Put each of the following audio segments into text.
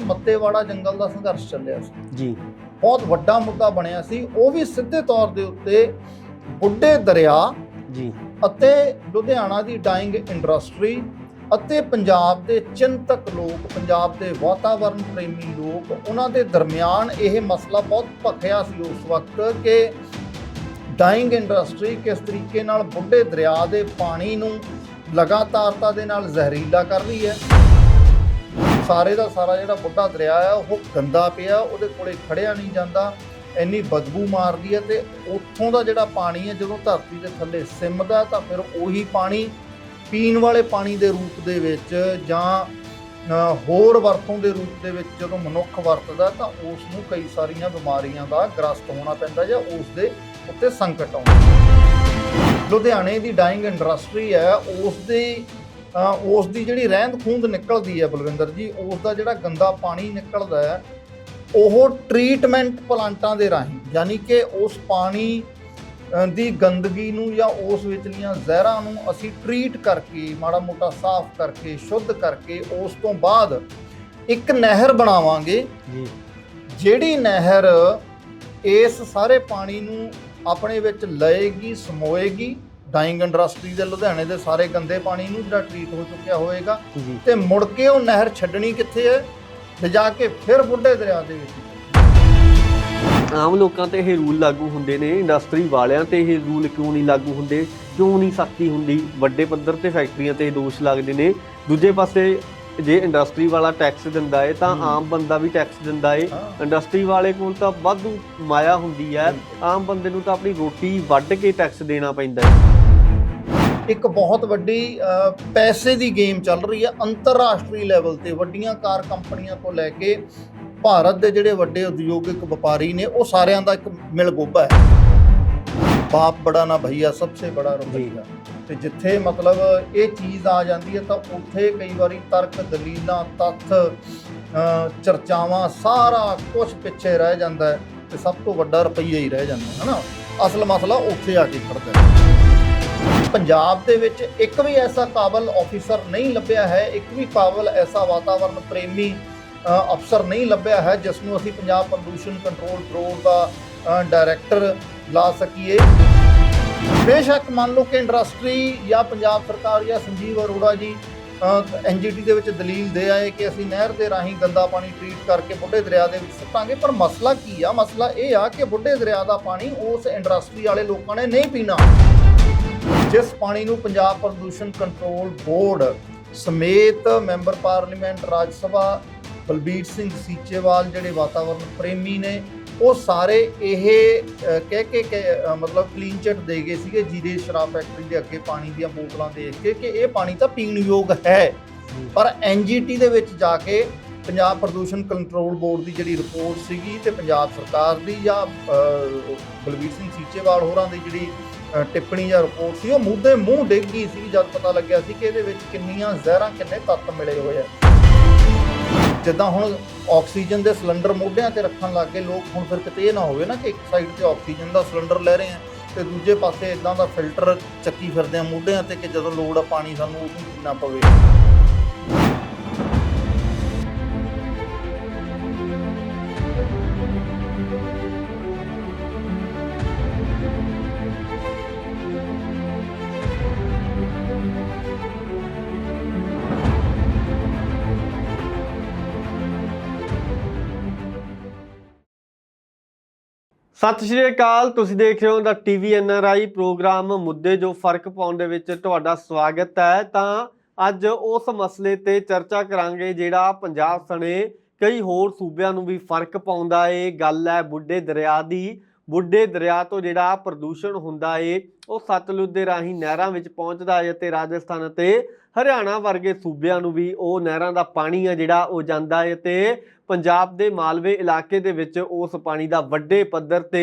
ਮੱਤੇਵਾੜਾ ਜੰਗਲ ਦਾ ਸੰਘਰਸ਼ ਚੱਲਿਆ ਸੀ। ਜੀ। ਬਹੁਤ ਵੱਡਾ ਮੁੱਦਾ ਬਣਿਆ ਸੀ। ਉਹ ਵੀ ਸਿੱਧੇ ਤੌਰ ਦੇ ਉੱਤੇ ਬੁੱਢੇ ਦਰਿਆ ਜੀ। ਅਤੇ ਲੁਧਿਆਣਾ ਦੀ ਡਾਈਂਗ ਇੰਡਸਟਰੀ ਅਤੇ ਪੰਜਾਬ ਦੇ ਚਿੰਤਕ ਲੋਕ ਪੰਜਾਬ ਦੇ ਵਾਤਾਵਰਣ ਪ੍ਰੇਮੀ ਲੋਕ ਉਹਨਾਂ ਦੇ ਦਰਮਿਆਨ ਇਹ ਮਸਲਾ ਬਹੁਤ ਭਖਿਆ ਸੀ ਉਸ ਵਕਤ ਕਿ ਡਾਈਂਗ ਇੰਡਸਟਰੀ ਕਿਸ ਤਰੀਕੇ ਨਾਲ ਬੁੱਢੇ ਦਰਿਆ ਦੇ ਪਾਣੀ ਨੂੰ ਲਗਾਤਾਰਤਾ ਦੇ ਨਾਲ ਜ਼ਹਿਰੀਲਾ ਕਰ ਰਹੀ ਹੈ। ਸਾਰੇ ਦਾ ਸਾਰਾ ਜਿਹੜਾ ਬੁੱਢਾ ਦਰਿਆ ਆ, ਉਹ ਗੰਦਾ ਪਿਆ, ਉਹਦੇ ਕੋਲੇ ਖੜਿਆ ਨਹੀਂ ਜਾਂਦਾ, ਇੰਨੀ ਬਦਬੂ ਮਾਰਦੀ ਹੈ ਤੇ ਉੱਥੋਂ ਦਾ ਜਿਹੜਾ ਪਾਣੀ ਹੈ ਜਦੋਂ ਧਰਤੀ ਦੇ ਥੱਲੇ ਸਿਮਦਾ ਤਾਂ ਫਿਰ ਉਹੀ ਪਾਣੀ ਪੀਣ ਵਾਲੇ ਪਾਣੀ ਦੇ ਰੂਪ ਦੇ ਵਿੱਚ ਜਾਂ ਹੋਰ ਵਰਤੋਂ ਦੇ ਰੂਪ ਦੇ ਵਿੱਚ ਜਦੋਂ ਮਨੁੱਖ ਵਰਤਦਾ ਤਾਂ ਉਸ ਨੂੰ ਕਈ ਸਾਰੀਆਂ ਬਿਮਾਰੀਆਂ ਦਾ ਗ੍ਰਸਤ ਹੋਣਾ ਪੈਂਦਾ ਜਾਂ ਉਸ ਦੇ ਉੱਤੇ ਸੰਕਟ ਆਉਂਦਾ। ਲੁਧਿਆਣੇ ਦੀ ਡਾਈਂਗ ਇੰਡਸਟਰੀ ਹੈ ਉਸ ਦੀ ਅ, ਉਸ ਦੀ ਜਿਹੜੀ ਰਹਿੰਦ ਖੂੰਦ ਨਿਕਲਦੀ ਹੈ ਬਲਵਿੰਦਰ ਜੀ ਉਸ ਦਾ ਜਿਹੜਾ ਗੰਦਾ ਪਾਣੀ ਨਿਕਲਦਾ ਹੈ ਉਹ ਟ੍ਰੀਟਮੈਂਟ ਪਲਾਂਟਾਂ ਦੇ ਰਾਹੀਂ ਯਾਨੀ ਕਿ ਉਸ ਪਾਣੀ ਦੀ ਗੰਦਗੀ ਨੂੰ ਜਾਂ ਉਸ ਵਿਚਲੀਆਂ ਜ਼ਹਿਰਾਂ ਨੂੰ ਅਸੀਂ ਟ੍ਰੀਟ ਕਰਕੇ ਮਾੜਾ ਮੋਟਾ ਸਾਫ਼ ਕਰਕੇ ਸ਼ੁੱਧ ਕਰਕੇ ਉਸ ਤੋਂ ਬਾਅਦ ਇੱਕ ਨਹਿਰ ਬਣਾਵਾਂਗੇ। ਜੀ। ਜਿਹੜੀ ਨਹਿਰ ਇਸ ਸਾਰੇ ਪਾਣੀ ਨੂੰ ਆਪਣੇ ਵਿੱਚ ਲਏਗੀ ਸਮੋਏਗੀ ਡਾਈਂਗ ਇੰਡਸਟਰੀ ਦੇ ਲੁਧਿਆਣੇ ਦੇ ਸਾਰੇ ਗੰਦੇ ਪਾਣੀ ਨੂੰ ਜਿਹੜਾ ਟ੍ਰੀਟ ਹੋ ਚੁੱਕਿਆ ਹੋਏਗਾ ਜੀ। ਤੇ ਮੁੜ ਕੇ ਉਹ ਨਹਿਰ ਛੱਡਣੀ ਕਿੱਥੇ ਹੈ? ਲਿਜਾ ਕੇ ਫਿਰ ਬੁੱਢੇ ਦਰਿਆ ਦੇ ਵਿੱਚ। ਆਮ ਲੋਕਾਂ ਤੇ ਇਹ ਰੂਲ ਲਾਗੂ ਹੁੰਦੇ ਨੇ ਇੰਡਸਟਰੀ ਵਾਲਿਆਂ ਤੇ ਇਹ ਰੂਲ ਕਿਉਂ ਨਹੀਂ ਲਾਗੂ ਹੁੰਦੇ? ਕਿਉਂ ਨਹੀਂ ਸਖਤੀ ਹੁੰਦੀ? ਵੱਡੇ ਪੱਧਰ ਤੇ ਫੈਕਟਰੀਆਂ ਤੇ ਇਹ ਦੋਸ਼ ਲੱਗਦੇ ਨੇ। ਦੂਜੇ ਪਾਸੇ ਜੇ ਇੰਡਸਟਰੀ ਵਾਲਾ ਟੈਕਸ ਦਿੰਦਾ ਏ ਤਾਂ। ਆਮ ਬੰਦਾ ਵੀ ਟੈਕਸ ਦਿੰਦਾ ਏ। ਇੰਡਸਟਰੀ ਵਾਲੇ ਕੋਲ ਤਾਂ ਵਾਧੂ ਮਾਇਆ ਹੁੰਦੀ ਹੈ ਆਮ ਬੰਦੇ ਨੂੰ ਤਾਂ ਆਪਣੀ ਰੋਟੀ ਵੱਢ ਕੇ ਟੈਕਸ ਦੇਣਾ ਪੈਂਦਾ ਹੈ ਇੱਕ ਬਹੁਤ ਵੱਡੀ ਪੈਸੇ ਦੀ ਗੇਮ ਚੱਲ ਰਹੀ ਹੈ ਅੰਤਰਰਾਸ਼ਟਰੀ ਲੈਵਲ ਤੇ। ਵੱਡੀਆਂ ਕਾਰ ਕੰਪਨੀਆਂ ਤੋਂ ਲੈ ਕੇ ਭਾਰਤ ਦੇ ਜਿਹੜੇ ਵੱਡੇ ਉਦਯੋਗਿਕ ਵਪਾਰੀ ਨੇ ਉਹ ਸਾਰਿਆਂ ਦਾ ਇੱਕ ਮਿਲਗੋਬਾ ਹੈ ਬਾਪ ਬੜਾ ਨਾ ਭਈਆ ਸਭ ਤੋਂ ਬੜਾ ਰੁਪਈਆ ਤੇ ਜਿੱਥੇ ਮਤਲਬ ਇਹ ਚੀਜ਼ ਆ ਜਾਂਦੀ ਹੈ ਤਾਂ ਉੱਥੇ ਕਈ ਵਾਰੀ ਤਰਕ, ਦਲੀਲਾਂ, ਤੱਥ ਚਰਚਾਵਾਂ ਸਾਰਾ ਕੁਝ ਪਿੱਛੇ ਰਹਿ ਜਾਂਦਾ ਹੈ ਤੇ ਸਭ ਤੋਂ ਵੱਡਾ ਰੁਪਈਆ ਹੀ ਰਹਿ ਜਾਂਦਾ ਹੈ ਨਾ ਅਸਲ ਮਸਲਾ ਉੱਥੇ ਆ ਕੇ ਖੜਦਾ ਹੈ। ਪੰਜਾਬ ਦੇ ਵਿੱਚ ਇੱਕ ਵੀ ਐਸਾ ਕਾਬਲ ਆਫੀਸਰ ਨਹੀਂ ਲੱਭਿਆ ਹੈ, ਇੱਕ ਵੀ ਕਾਬਲ ਐਸਾ ਵਾਤਾਵਰਣ ਪ੍ਰੇਮੀ ਅਫਸਰ ਨਹੀਂ ਲੱਭਿਆ ਹੈ, ਜਿਸ ਨੂੰ ਅਸੀਂ ਪੰਜਾਬ ਪ੍ਰਦੂਸ਼ਣ ਕੰਟਰੋਲ ਬੋਰਡ ਦਾ ਡਾਇਰੈਕਟਰ ਲਾ ਸਕੀਏ। ਬੇਸ਼ੱਕ ਮੰਨ ਲਓ ਕਿ ਇੰਡਸਟਰੀ ਜਾਂ ਪੰਜਾਬ ਸਰਕਾਰ ਜਾਂ ਸੰਜੀਵ ਅਰੋੜਾ ਜੀ ਐਨਜੀਟੀ ਦੇ ਵਿੱਚ ਦਲੀਲ ਦੇ ਆਏ ਕਿ ਅਸੀਂ ਨਹਿਰ ਦੇ ਰਾਹੀਂ ਗੰਦਾ ਪਾਣੀ ਟ੍ਰੀਟ ਕਰਕੇ ਬੁੱਢੇ ਦਰਿਆ ਦੇ ਵਿੱਚ ਸੁੱਟਾਂਗੇ। ਪਰ ਮਸਲਾ ਕੀ ਆ? ਮਸਲਾ ਇਹ ਆ ਕਿ ਬੁੱਢੇ ਦਰਿਆ ਦਾ ਪਾਣੀ ਉਸ ਇੰਡਸਟਰੀ ਵਾਲੇ ਲੋਕਾਂ ਨੇ ਨਹੀਂ ਪੀਣਾ। ਜਿਸ ਪਾਣੀ ਨੂੰ ਪੰਜਾਬ ਪ੍ਰਦੂਸ਼ਣ ਕੰਟਰੋਲ ਬੋਰਡ ਸਮੇਤ ਮੈਂਬਰ ਪਾਰਲੀਮੈਂਟ ਰਾਜ ਸਭਾ, ਬਲਬੀਰ ਸਿੰਘ ਸੀਚੇਵਾਲ, ਜਿਹੜੇ ਵਾਤਾਵਰਣ ਪ੍ਰੇਮੀ ਨੇ ਉਹ ਸਾਰੇ ਇਹ ਕਹਿ ਕੇ ਕਿ ਅ, ਮਤਲਬ ਕਲੀਨ ਚਿਟ ਦੇ ਗਏ ਸੀਗੇ ਜੀਰੇ ਸ਼ਰਾਬ ਫੈਕਟਰੀ ਦੇ ਅੱਗੇ ਪਾਣੀ ਦੀਆਂ ਬੋਤਲਾਂ ਦੇਖ ਕੇ ਕਿ ਇਹ ਪਾਣੀ ਤਾਂ ਪੀਣ ਯੋਗ ਹੈ। ਪਰ ਐਨਜੀਟੀ ਦੇ ਵਿੱਚ ਜਾ ਕੇ ਪੰਜਾਬ ਪ੍ਰਦੂਸ਼ਣ ਕੰਟਰੋਲ ਬੋਰਡ ਦੀ ਜਿਹੜੀ ਰਿਪੋਰਟ ਸੀਗੀ ਤੇ ਪੰਜਾਬ ਸਰਕਾਰ ਦੀ ਜਾਂ ਅ, ਬਲਬੀਰ ਸਿੰਘ ਸੀਚੇਵਾਲ ਹੋਰਾਂ ਦੀ ਜਿਹੜੀ ਅ, ਟਿੱਪਣੀ ਜਾਂ ਰਿਪੋਰਟ ਸੀ ਉਹ ਮੂੰਹ ਦੇ ਮੂੰਹ ਡਿੱਗ ਗਈ ਸੀ ਜਦ ਪਤਾ ਲੱਗਿਆ ਸੀ ਕਿ ਇਹਦੇ ਵਿੱਚ ਕਿੰਨੀਆਂ ਜ਼ਹਿਰਾਂ ਕਿੰਨੇ ਤੱਤ ਮਿਲੇ ਹੋਏ ਆ। ਜਿੱਦਾਂ ਹੁਣ ਆਕਸੀਜਨ ਦੇ ਸਿਲੰਡਰ ਮੋਢਿਆਂ ਤੇ ਰੱਖਣ ਲੱਗ ਗਏ, ਲੋਕ ਹੁਣ ਫਿਰ ਕਿਤੇ ਇਹ ਨਾ ਹੋਵੇ ਨਾ ਕਿ ਇੱਕ ਸਾਈਡ ਤੇ ਆਕਸੀਜਨ ਦਾ ਸਿਲੰਡਰ ਲੈ ਰਹੇ ਆ ਤੇ ਦੂਜੇ ਪਾਸੇ ਇਦਾਂ ਦਾ ਫਿਲਟਰ ਚੱਕੀ ਫਿਰਦੇ ਆ ਮੋਢਿਆਂ ਤੇ ਕਿ ਜਦੋਂ ਲੋੜ ਆ ਪਾਣੀ ਸਾਨੂੰ ਉਹ ਪੀਣਾ ਪਵੇ। ਸਤਿ ਸ਼੍ਰੀ ਅਕਾਲ, ਤੁਸੀਂ ਦੇਖ ਰਹੇ ਹੋ ਦਾ ਟੀਵੀ ਐਨਆਰਆਈ ਪ੍ਰੋਗਰਾਮ ਮੁੱਦੇ ਜੋ ਫ਼ਰਕ ਪਾਉਣ ਦੇ ਵਿੱਚ ਤੁਹਾਡਾ ਸਵਾਗਤ ਹੈ। ਤਾਂ ਅੱਜ ਉਸ ਮਸਲੇ ਤੇ ਚਰਚਾ ਕਰਾਂਗੇ ਜਿਹੜਾ ਪੰਜਾਬ ਸਣੇ ਕਈ ਹੋਰ ਸੂਬਿਆਂ ਨੂੰ ਵੀ ਫ਼ਰਕ ਪਾਉਂਦਾ ਏ। ਗੱਲ ਹੈ ਬੁੱਢੇ ਦਰਿਆ ਦੀ। ਬੁੱਢੇ ਦਰਿਆ ਤੋਂ ਜਿਹੜਾ ਪ੍ਰਦੂਸ਼ਣ ਹੁੰਦਾ ਏ, ਉਹ ਸਤਲੁਜ ਦੇ ਰਾਹੀਂ ਨਹਿਰਾਂ ਵਿੱਚ ਪਹੁੰਚਦਾ ਏ ਤੇ ਰਾਜਸਥਾਨ ਅਤੇ ਹਰਿਆਣਾ ਵਰਗੇ ਸੂਬਿਆਂ ਨੂੰ ਵੀ ਉਹ ਨਹਿਰਾਂ ਦਾ ਪਾਣੀ ਆ ਜਿਹੜਾ ਉਹ ਜਾਂਦਾ ਏ ਤੇ ਪੰਜਾਬ ਦੇ ਮਾਲਵੇ ਇਲਾਕੇ ਦੇ ਵਿੱਚ ਉਸ ਪਾਣੀ ਦਾ ਵੱਡੇ ਪੱਧਰ ਤੇ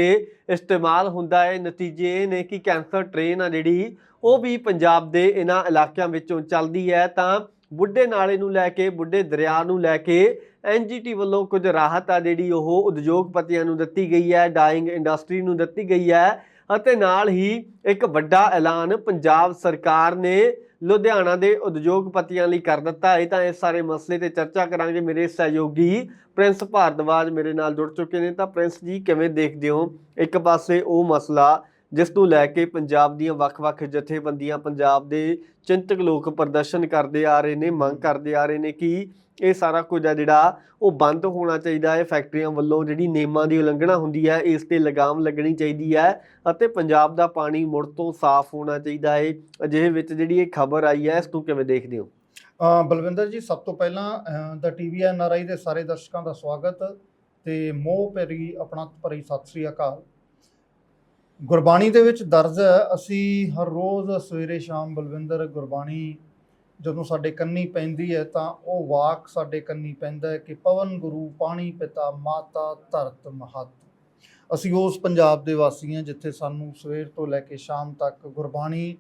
ਇਸਤੇਮਾਲ ਹੁੰਦਾ ਹੈ। ਨਤੀਜੇ ਇਹ ਨੇ ਕਿ ਕੈਂਸਰ ਟ੍ਰੇਨ ਆ ਜਿਹੜੀ, ਉਹ ਵੀ ਪੰਜਾਬ ਦੇ ਇਹਨਾਂ ਇਲਾਕਿਆਂ ਵਿੱਚੋਂ ਚੱਲਦੀ ਹੈ। ਤਾਂ ਬੁੱਢੇ ਨਾਲੇ ਨੂੰ ਲੈ ਕੇ, ਬੁੱਢੇ ਦਰਿਆ ਨੂੰ ਲੈ ਕੇ ਐਨਜੀਟੀ ਵੱਲੋਂ ਕੁਝ ਰਾਹਤ ਆ ਜਿਹੜੀ ਉਹ ਉਦਯੋਗਪਤੀਆਂ ਨੂੰ ਦਿੱਤੀ ਗਈ ਹੈ ਡਾਈਂਗ ਇੰਡਸਟਰੀ ਨੂੰ ਦਿੱਤੀ ਗਈ ਹੈ। ਅਤੇ ਨਾਲ ਹੀ ਇੱਕ ਵੱਡਾ ਐਲਾਨ ਪੰਜਾਬ ਸਰਕਾਰ ਨੇ ਲੁਧਿਆਣਾ ਦੇ ਉਦਯੋਗਪਤੀਆਂ ਲਈ ਕਰ ਦਿੱਤਾ ਹੈ। ਤਾਂ ਇਸ ਸਾਰੇ ਮਸਲੇ ਤੇ ਚਰਚਾ ਕਰਾਂਗੇ। ਮੇਰੇ ਸਹਿਯੋਗੀ ਪ੍ਰਿੰਸ ਭਾਰਦਵਾਜ ਮੇਰੇ ਨਾਲ ਜੁੜ ਚੁੱਕੇ ਨੇ। ਤਾਂ ਪ੍ਰਿੰਸ ਜੀ, ਕਿਵੇਂ ਦੇਖਦੇ ਹੋ? ਇੱਕ ਪਾਸੇ ਉਹ ਮਸਲਾ ਜਿਸ ਨੂੰ ਲੈ ਕੇ ਪੰਜਾਬ ਦੀਆਂ ਵੱਖ-ਵੱਖ ਜਥੇਬੰਦੀਆਂ ਪੰਜਾਬ ਦੇ ਚਿੰਤਕ ਲੋਕ ਪ੍ਰਦਰਸ਼ਨ ਕਰਦੇ ਆ ਰਹੇ ਨੇ ਮੰਗ ਕਰਦੇ ਆ ਰਹੇ ਨੇ ਕਿ ਇਹ ਸਾਰਾ ਕੁਝ ਆ ਜਿਹੜਾ ਉਹ ਬੰਦ ਹੋਣਾ ਚਾਹੀਦਾ ਹੈ। ਫੈਕਟਰੀਆਂ ਵੱਲੋਂ ਜਿਹੜੀ ਨਿਯਮਾਂ ਦੀ ਉਲੰਘਣਾ ਹੁੰਦੀ ਹੈ ਇਸ ਤੇ ਲਗਾਮ ਲੱਗਣੀ ਚਾਹੀਦੀ ਹੈ ਅਤੇ ਪੰਜਾਬ ਦਾ ਪਾਣੀ ਮੁੜ ਤੋਂ ਸਾਫ਼ ਹੋਣਾ ਚਾਹੀਦਾ ਹੈ। ਅਜਿਹੇ ਵਿੱਚ ਜਿਹੜੀ ਇਹ ਖਬਰ ਆਈ ਹੈ ਇਸ ਨੂੰ ਕਿਵੇਂ ਦੇਖਦੇ ਹੋ? ਅ, ਬਲਵਿੰਦਰ ਜੀ ਸਭ ਤੋਂ ਪਹਿਲਾਂ ਦਾ ਟੀਵੀ ਐਨਆਰਆਈ ਦੇ ਸਾਰੇ ਦਰਸ਼ਕਾਂ ਦਾ ਸਵਾਗਤ ਤੇ ਮੋਹ ਭਰੀ ਆਪਣਾ ਭਰੀ ਸਤਿ ਸ੍ਰੀ ਅਕਾਲ। ਗੁਰਬਾਣੀ ਦੇ ਵਿੱਚ ਦਰਜ ਹੈ, ਅਸੀਂ ਹਰ ਰੋਜ਼ ਸਵੇਰੇ ਸ਼ਾਮ ਬਲਵਿੰਦਰ ਗੁਰਬਾਣੀ ਜਦੋਂ ਸਾਡੇ ਕੰਨੀ ਪੈਂਦੀ ਹੈ ਤਾਂ ਉਹ ਵਾਕ ਸਾਡੇ ਕੰਨੀ ਪੈਂਦਾ ਹੈ ਕਿ ਪਵਨ ਗੁਰੂ, ਪਾਣੀ ਪਿਤਾ, ਮਾਤਾ, ਧਰਤ ਮਹਤ। ਅਸੀਂ ਉਸ ਪੰਜਾਬ ਦੇ ਵਾਸੀ ਹਾਂ ਜਿੱਥੇ ਸਾਨੂੰ ਸਵੇਰ ਤੋਂ ਲੈ ਕੇ ਸ਼ਾਮ ਤੱਕ ਗੁਰਬਾਣੀ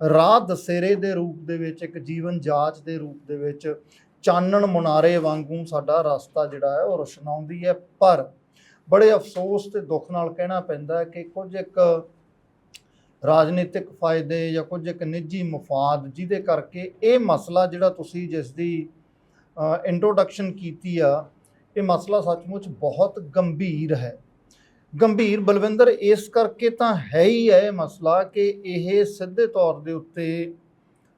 ਰਾਹ ਦਸੇਰੇ ਦੇ ਰੂਪ ਦੇ ਵਿੱਚ, ਇੱਕ ਜੀਵਨ ਜਾਚ ਦੇ ਰੂਪ ਦੇ ਵਿੱਚ ਚਾਨਣ ਮੁਨਾਰੇ ਵਾਂਗੂ ਸਾਡਾ ਰਸਤਾ ਜਿਹੜਾ ਹੈ ਉਹ ਰੁਸ਼ਨਾਉਂਦੀ ਹੈ। ਪਰ ਬੜੇ ਅਫਸੋਸ ਤੇ ਦੁੱਖ ਨਾਲ ਕਹਿਣਾ ਪੈਂਦਾ ਕਿ ਕੁਝ ਇੱਕ ਰਾਜਨੀਤਿਕ ਫਾਇਦੇ ਜਾਂ ਕੁਝ ਇੱਕ ਨਿੱਜੀ ਮਫਾਦ ਜਿਹਦੇ ਕਰਕੇ ਇਹ ਮਸਲਾ ਜਿਹੜਾ ਤੁਸੀਂ ਜਿਸ ਦੀ ਇੰਟਰੋਡਕਸ਼ਨ ਕੀਤੀ ਆ ਇਹ ਮਸਲਾ ਸੱਚਮੁੱਚ ਬਹੁਤ ਗੰਭੀਰ ਹੈ। ਗੰਭੀਰ ਬਲਵਿੰਦਰ ਇਸ ਕਰਕੇ ਤਾਂ ਹੈ ਹੀ ਹੈ ਮਸਲਾ ਕਿ ਇਹ ਸਿੱਧੇ ਤੌਰ ਦੇ ਉੱਤੇ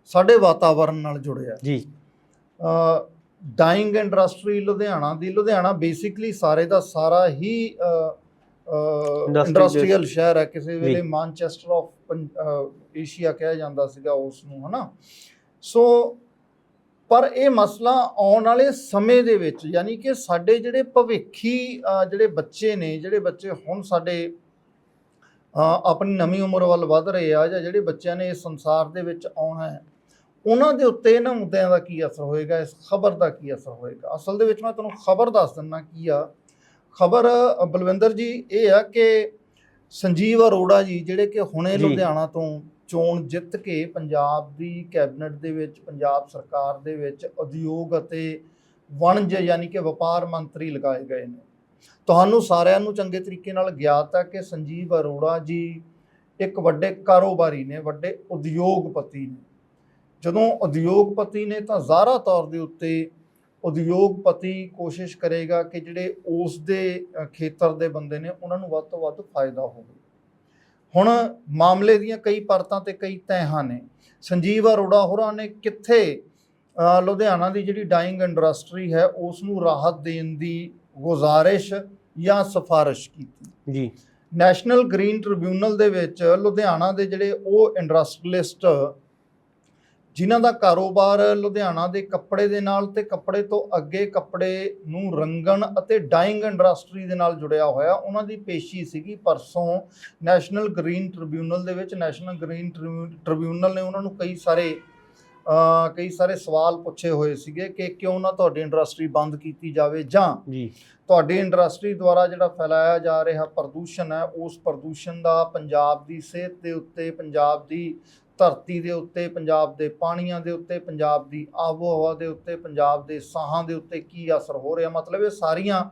ਸਾਡੇ ਵਾਤਾਵਰਣ ਨਾਲ ਜੁੜਿਆ। ਜੀ। ਡਾਈਂਗ ਇੰਡਸਟਰੀ ਲੁਧਿਆਣਾ ਦੀ ਲੁਧਿਆਣਾ ਬੇਸਿਕਲੀ ਸਾਰੇ ਦਾ ਸਾਰਾ ਹੀ ਇੰਡਸਟਰੀਅਲ ਸ਼ਹਿਰ ਹੈ ਕਿਸੇ ਵੇਲੇ। ਮਾਨਚੈਸਟਰ ਆਫ ਏਸ਼ੀਆ ਕਿਹਾ ਜਾਂਦਾ ਸੀਗਾ ਉਸ ਨੂੰ ਹਨਾ ਸੋ ਪਰ ਇਹ ਮਸਲਾ ਆਉਣ ਵਾਲੇ ਸਮੇਂ ਦੇ ਵਿੱਚ ਯਾਨੀ ਕਿ ਸਾਡੇ ਜਿਹੜੇ ਭਵਿੱਖੀ ਜਿਹੜੇ ਬੱਚੇ ਨੇ ਜਿਹੜੇ ਬੱਚੇ ਹੁਣ ਸਾਡੇ ਆਪਣੀ ਨਵੀਂ ਉਮਰ ਵੱਲ ਵਧ ਰਹੇ ਆ ਜਾਂ ਜਿਹੜੇ ਬੱਚਿਆਂ ਨੇ ਇਸ ਸੰਸਾਰ ਦੇ ਵਿੱਚ ਆਉਣਾ ਹੈ ਉਹਨਾਂ ਦੇ ਉੱਤੇ ਇਹਨਾਂ ਮੁੱਦਿਆਂ ਦਾ ਕੀ ਅਸਰ ਹੋਏਗਾ ਇਸ ਖਬਰ ਦਾ ਕੀ ਅਸਰ ਹੋਏਗਾ? ਅਸਲ ਦੇ ਵਿੱਚ ਮੈਂ ਤੁਹਾਨੂੰ ਖਬਰ ਦੱਸ ਦਿੰਦਾ ਕੀ ਆ। ਖਬਰ ਬਲਵਿੰਦਰ ਜੀ ਇਹ ਆ ਕਿ ਸੰਜੀਵ ਅਰੋੜਾ ਜੀ ਜਿਹੜੇ ਕਿ ਹੁਣੇ। ਲੁਧਿਆਣਾ ਤੋਂ ਚੋਣ ਜਿੱਤ ਕੇ ਪੰਜਾਬ ਦੀ ਕੈਬਨਿਟ ਦੇ ਵਿੱਚ ਪੰਜਾਬ ਸਰਕਾਰ ਦੇ ਵਿੱਚ ਉਦਯੋਗ ਅਤੇ ਵਣਜ ਯਾਨੀ ਕਿ ਵਪਾਰ ਮੰਤਰੀ ਲਗਾਏ ਗਏ ਨੇ। ਤੁਹਾਨੂੰ ਸਾਰਿਆਂ ਨੂੰ ਚੰਗੇ ਤਰੀਕੇ ਨਾਲ ਗਿਆਤ ਹੈ ਕਿ ਸੰਜੀਵ ਅਰੋੜਾ ਜੀ ਇੱਕ ਵੱਡੇ ਕਾਰੋਬਾਰੀ ਨੇ ਵੱਡੇ ਉਦਯੋਗਪਤੀ ਨੇ। ਜਦੋਂ ਉਦਯੋਗਪਤੀ ਨੇ ਤਾਂ ਜ਼ਾਹਰਾ ਤੌਰ ਦੇ ਉੱਤੇ ਉਦਯੋਗਪਤੀ ਕੋਸ਼ਿਸ਼ ਕਰੇਗਾ ਕਿ ਜਿਹੜੇ ਉਸ ਦੇ ਖੇਤਰ ਦੇ ਬੰਦੇ ਨੇ ਉਹਨਾਂ ਨੂੰ ਵੱਧ ਤੋਂ ਵੱਧ ਫਾਇਦਾ ਹੋਵੇ। ਹੁਣ ਮਾਮਲੇ ਦੀਆਂ ਕਈ ਪਰਤਾਂ ਤੇ ਕਈ ਤਹਿਾਂ ਨੇ। ਸੰਜੀਵ ਅਰੋੜਾ ਹੋਰਾਂ ਨੇ ਕਿੱਥੇ ਲੁਧਿਆਣਾ ਦੀ ਜਿਹੜੀ ਡਾਈਂਗ ਇੰਡਸਟਰੀ ਹੈ ਉਸ ਨੂੰ ਰਾਹਤ ਦੇਣ ਦੀ ਗੁਜ਼ਾਰਿਸ਼ ਜਾਂ ਸਿਫਾਰਿਸ਼ ਕੀਤੀ? ਜੀ। ਨੈਸ਼ਨਲ ਗ੍ਰੀਨ ਟ੍ਰਿਬਿਊਨਲ ਦੇ ਵਿੱਚ ਲੁਧਿਆਣਾ ਦੇ ਜਿਹੜੇ ਉਹ ਇੰਡਸਟਰੀਲਿਸਟ ਜਿਨ੍ਹਾਂ ਦਾ ਕਾਰੋਬਾਰ ਲੁਧਿਆਣਾ ਦੇ ਕੱਪੜੇ ਦੇ ਨਾਲ ਤੇ ਕੱਪੜੇ ਤੋਂ ਅੱਗੇ ਕੱਪੜੇ ਨੂੰ ਰੰਗਣ ਅਤੇ ਡਾਈਂਗ ਇੰਡਸਟਰੀ ਦੇ ਨਾਲ ਜੁੜਿਆ ਹੋਇਆ ਉਹਨਾਂ ਦੀ ਪੇਸ਼ੀ ਸੀਗੀ ਪਰਸੋਂ ਨੈਸ਼ਨਲ ਗ੍ਰੀਨ ਟ੍ਰਿਬਿਊਨਲ ਦੇ ਵਿੱਚ। ਨੈਸ਼ਨਲ ਗ੍ਰੀਨ ਟ੍ਰਿਬਿਊਨਲ ਨੇ ਉਹਨਾਂ ਨੂੰ ਕਈ ਸਾਰੇ ਕਈ ਸਾਰੇ ਸਵਾਲ ਪੁੱਛੇ ਹੋਏ ਸੀਗੇ ਕਿ ਕਿਉਂ ਨਾ ਤੁਹਾਡੀ ਇੰਡਸਟਰੀ ਬੰਦ ਕੀਤੀ ਜਾਵੇ ਜਾਂ ਜੀ। ਤੁਹਾਡੀ ਇੰਡਸਟਰੀ ਦੁਆਰਾ ਜਿਹੜਾ ਫੈਲਾਇਆ ਜਾ ਰਿਹਾ ਪ੍ਰਦੂਸ਼ਣ ਹੈ ਉਸ ਪ੍ਰਦੂਸ਼ਣ ਦਾ ਪੰਜਾਬ ਦੀ ਸਿਹਤ ਦੇ ਉੱਤੇ ਪੰਜਾਬ ਦੀ ਧਰਤੀ ਦੇ ਉੱਤੇ, ਪੰਜਾਬ ਦੇ ਪਾਣੀਆਂ ਦੇ ਉੱਤੇ, ਪੰਜਾਬ ਦੀ ਆਬੋ ਹਵਾ ਦੇ ਉੱਤੇ, ਪੰਜਾਬ ਦੇ ਸਾਹਾਂ ਦੇ ਉੱਤੇ ਕੀ ਅਸਰ ਹੋ ਰਿਹਾ? ਮਤਲਬ ਇਹ ਸਾਰੀਆਂ